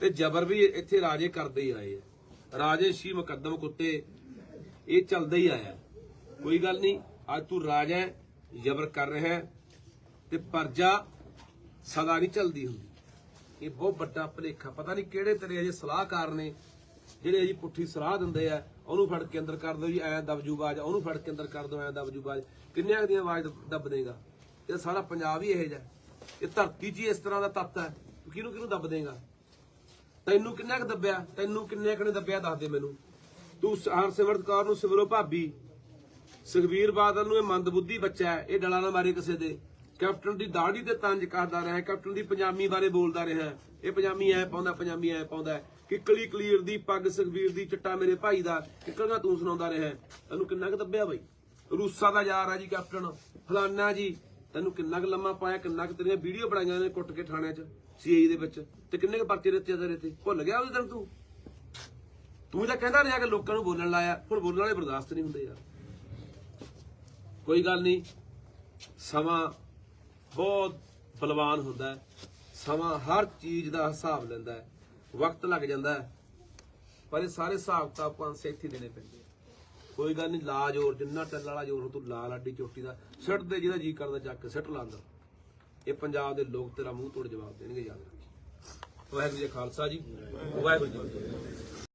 ਤੇ ਜ਼ਬਰ ਵੀ ਇੱਥੇ ਰਾਜੇ ਕਰਦੇ ਹੀ ਆਏ ਆ। ਰਾਜੇ ਸ਼ੀ ਮੁਕੱਦਮ ਕੁੱਤੇ, ਇਹ ਚੱਲਦਾ ਹੀ ਆਇਆ। ਕੋਈ ਗੱਲ ਨਹੀਂ, ਅੱਜ ਤੂੰ ਰਾਜਾ ਜ਼ਬਰ ਕਰ ਰਿਹਾ ਤੇ ਪਰਜਾ ਸਦਾ ਨਹੀਂ ਚੱਲਦੀ ਹੁੰਦੀ। ਇਹ ਬਹੁਤ ਵੱਡਾ ਭਲੇਖਾ। ਪਤਾ ਨਹੀਂ ਕਿਹੜੇ ਤੇਰੇ ਅਜੇ ਸਲਾਹਕਾਰ ਨੇ, ਜਿਹੜੇ ਅਜੀ ਪੁੱਠੀ ਸਲਾਹ ਦਿੰਦੇ ਆ, ਉਹਨੂੰ ਫੜ ਕੇ ਅੰਦਰ ਕਰ ਦਿਓ ਜੀ, ਐਂ ਦਬਜੂ ਬਾਜ ਉਹਨੂੰ ਫੜ ਕੇ ਅੰਦਰ ਕਰ ਦਿਓ, ਐਂ ਦਬਜੂ ਬਾਜ ਕਿੰਨਿਆਂ ਕੁ ਆਵਾਜ਼ ਦਬ- ਦੱਬ ਦੇਗਾ ਇਹ ਸਾਰਾ ਪੰਜਾਬ ਹੀ ਇਹੋ ਜਿਹਾ ਇਹ ਧਰਤੀ 'ਚ ਹੀ ਇਸ ਤਰ੍ਹਾਂ ਦਾ ਤੱਤ ਹੈ। ਕਿਹਨੂੰ ਕਿਹਨੂੰ ਦੱਬ ਦੇਗਾ ਤੈਨੂੰ ਕਿੰਨਾ ਕੁ ਦੱਬਿਆ? ਤੈਨੂੰ ਕਿੰਨੇ ਕੁ ਨੇ ਦੱਬਿਆ? ਦੱਸ ਦੇ ਮੈਨੂੰ। ਤੂੰ ਹਰਸਿਮਰਤ ਕੌਰ ਨੂੰ ਸਿਮਰੋ ਭਾਬੀ। ਸੁਖਬੀਰ ਬਾਦਲ ਨੂੰ ਇਹ ਮੰਦਬੁੱਧੀ ਬੱਚਾ ਹੈ। ਇਹ ਡਲਾ ਨਾ ਮਾਰੇ ਕਿਸੇ ਦੇ। ਕੈਪਟਨ ਦੀ ਦਾੜੀ ਤੇ ਤੰਜ ਕਰਦਾ ਰਿਹਾ, ਕੈਪਟਨ ਦੀ ਪੰਜਾਬੀ ਬਾਰੇ ਬੋਲਦਾ ਰਿਹਾ। ਇਹ ਪੰਜਾਬੀ ਐ ਪਾਉਂਦਾ, ਪੰਜਾਮੀ ਐ ਪਾਉਂਦਾ। ਕਿੱਕਲੀ ਕਲੀਰ ਦੀ, ਪੱਗ ਸੁਖਬੀਰ ਦੀ, ਚਿੱਟਾ ਮੇਰੇ ਭਾਈ ਦਾ। ਕਿੱਕਲੀਆਂ ਤੂੰ ਸੁਣਾਉਂਦਾ ਰਿਹਾ। ਤੈਨੂੰ ਕਿੰਨਾ ਕੁ ਦੱਬਿਆ ਬਈ? ਰੂਸਾ ਦਾ ਯਾਰ ਆ ਜੀ ਕੈਪਟਨ। ਫਲਾਨਾ ਜੀ, ਤੈਨੂੰ ਕਿੰਨਾ ਕੁ ਲੰਮਾ ਪਾਇਆ, ਕਿੰਨਾ ਕੁ ਤੇਰੀਆਂ ਵੀਡੀਓ ਬਣਾਈਆਂ ਨੇ ਕੁੱਟ ਕੇ ਥਾਣਿਆਂ 'ਚ, ਸੀਆਈ ਦੇ ਵਿੱਚ। ਤੇ ਕਿੰਨੇ ਕੁ ਪਰਚੇ ਦਿੱਤੇ ਤੇਰੇ ਤੇ? ਭੁੱਲ ਗਿਆ ਉਹਦੇ ਦਿਨ ਤੂੰ? ਤੂੰ ਤਾਂ ਕਹਿੰਦਾ ਰਿਹਾ ਕਿ ਲੋਕਾਂ ਨੂੰ ਬੋਲਣ ਲਾਇਆ। ਹੁਣ ਬੋਲਣ ਵਾਲੇ ਬਰਦਾਸ਼ਤ ਨਹੀਂ ਹੁੰਦੇ ਯਾਰ। ਕੋਈ ਗੱਲ ਨਹੀਂ। ਸਮਾਂ ਬਹੁਤ ਬਲਵਾਨ ਹੁੰਦਾ ਹੈ। ਸਮਾਂ ਹਰ ਚੀਜ਼ ਦਾ ਹਿਸਾਬ ਲੈਂਦਾ ਹੈ। ਵਕਤ ਲੱਗ ਜਾਂਦਾ ਹੈ। ਪਰ ਇਹ ਸਾਰੇ ਹਿਸਾਬ ਤਾਂ ਆਪਾਂ ਸੇਥੀ ਦੇਣੇ ਪੈਂਦੇ ਕੋਈ ਗੱਲ ਨਹੀਂ, ਲਾ ਜੋਰ, ਜਿੰਨਾ ਟੱਲ ਵਾਲਾ ਜੋਰ ਹੋ ਤੂੰ ਲਾ ਲਾਡੀ ਚੋਟੀ ਦਾ। ਸਿੱਟ ਦੇ ਜਿਹਦਾ ਜੀ ਕਰਦਾ ਚੱਕ ਕੇ ਸਿੱਟ ਲਾਂਦਾ ਇਹ ਪੰਜਾਬ ਦੇ ਲੋਕ ਤੇਰਾ ਮੂੰਹ ਤੋੜ ਜਵਾਬ ਦੇਣਗੇ, ਯਾਦ ਰੱਖੀ। ਵਾਹਿਗੁਰੂ ਜੀ ਖਾਲਸਾ ਜੀ। ਵਾਹਿਗੁਰੂ ਜੀ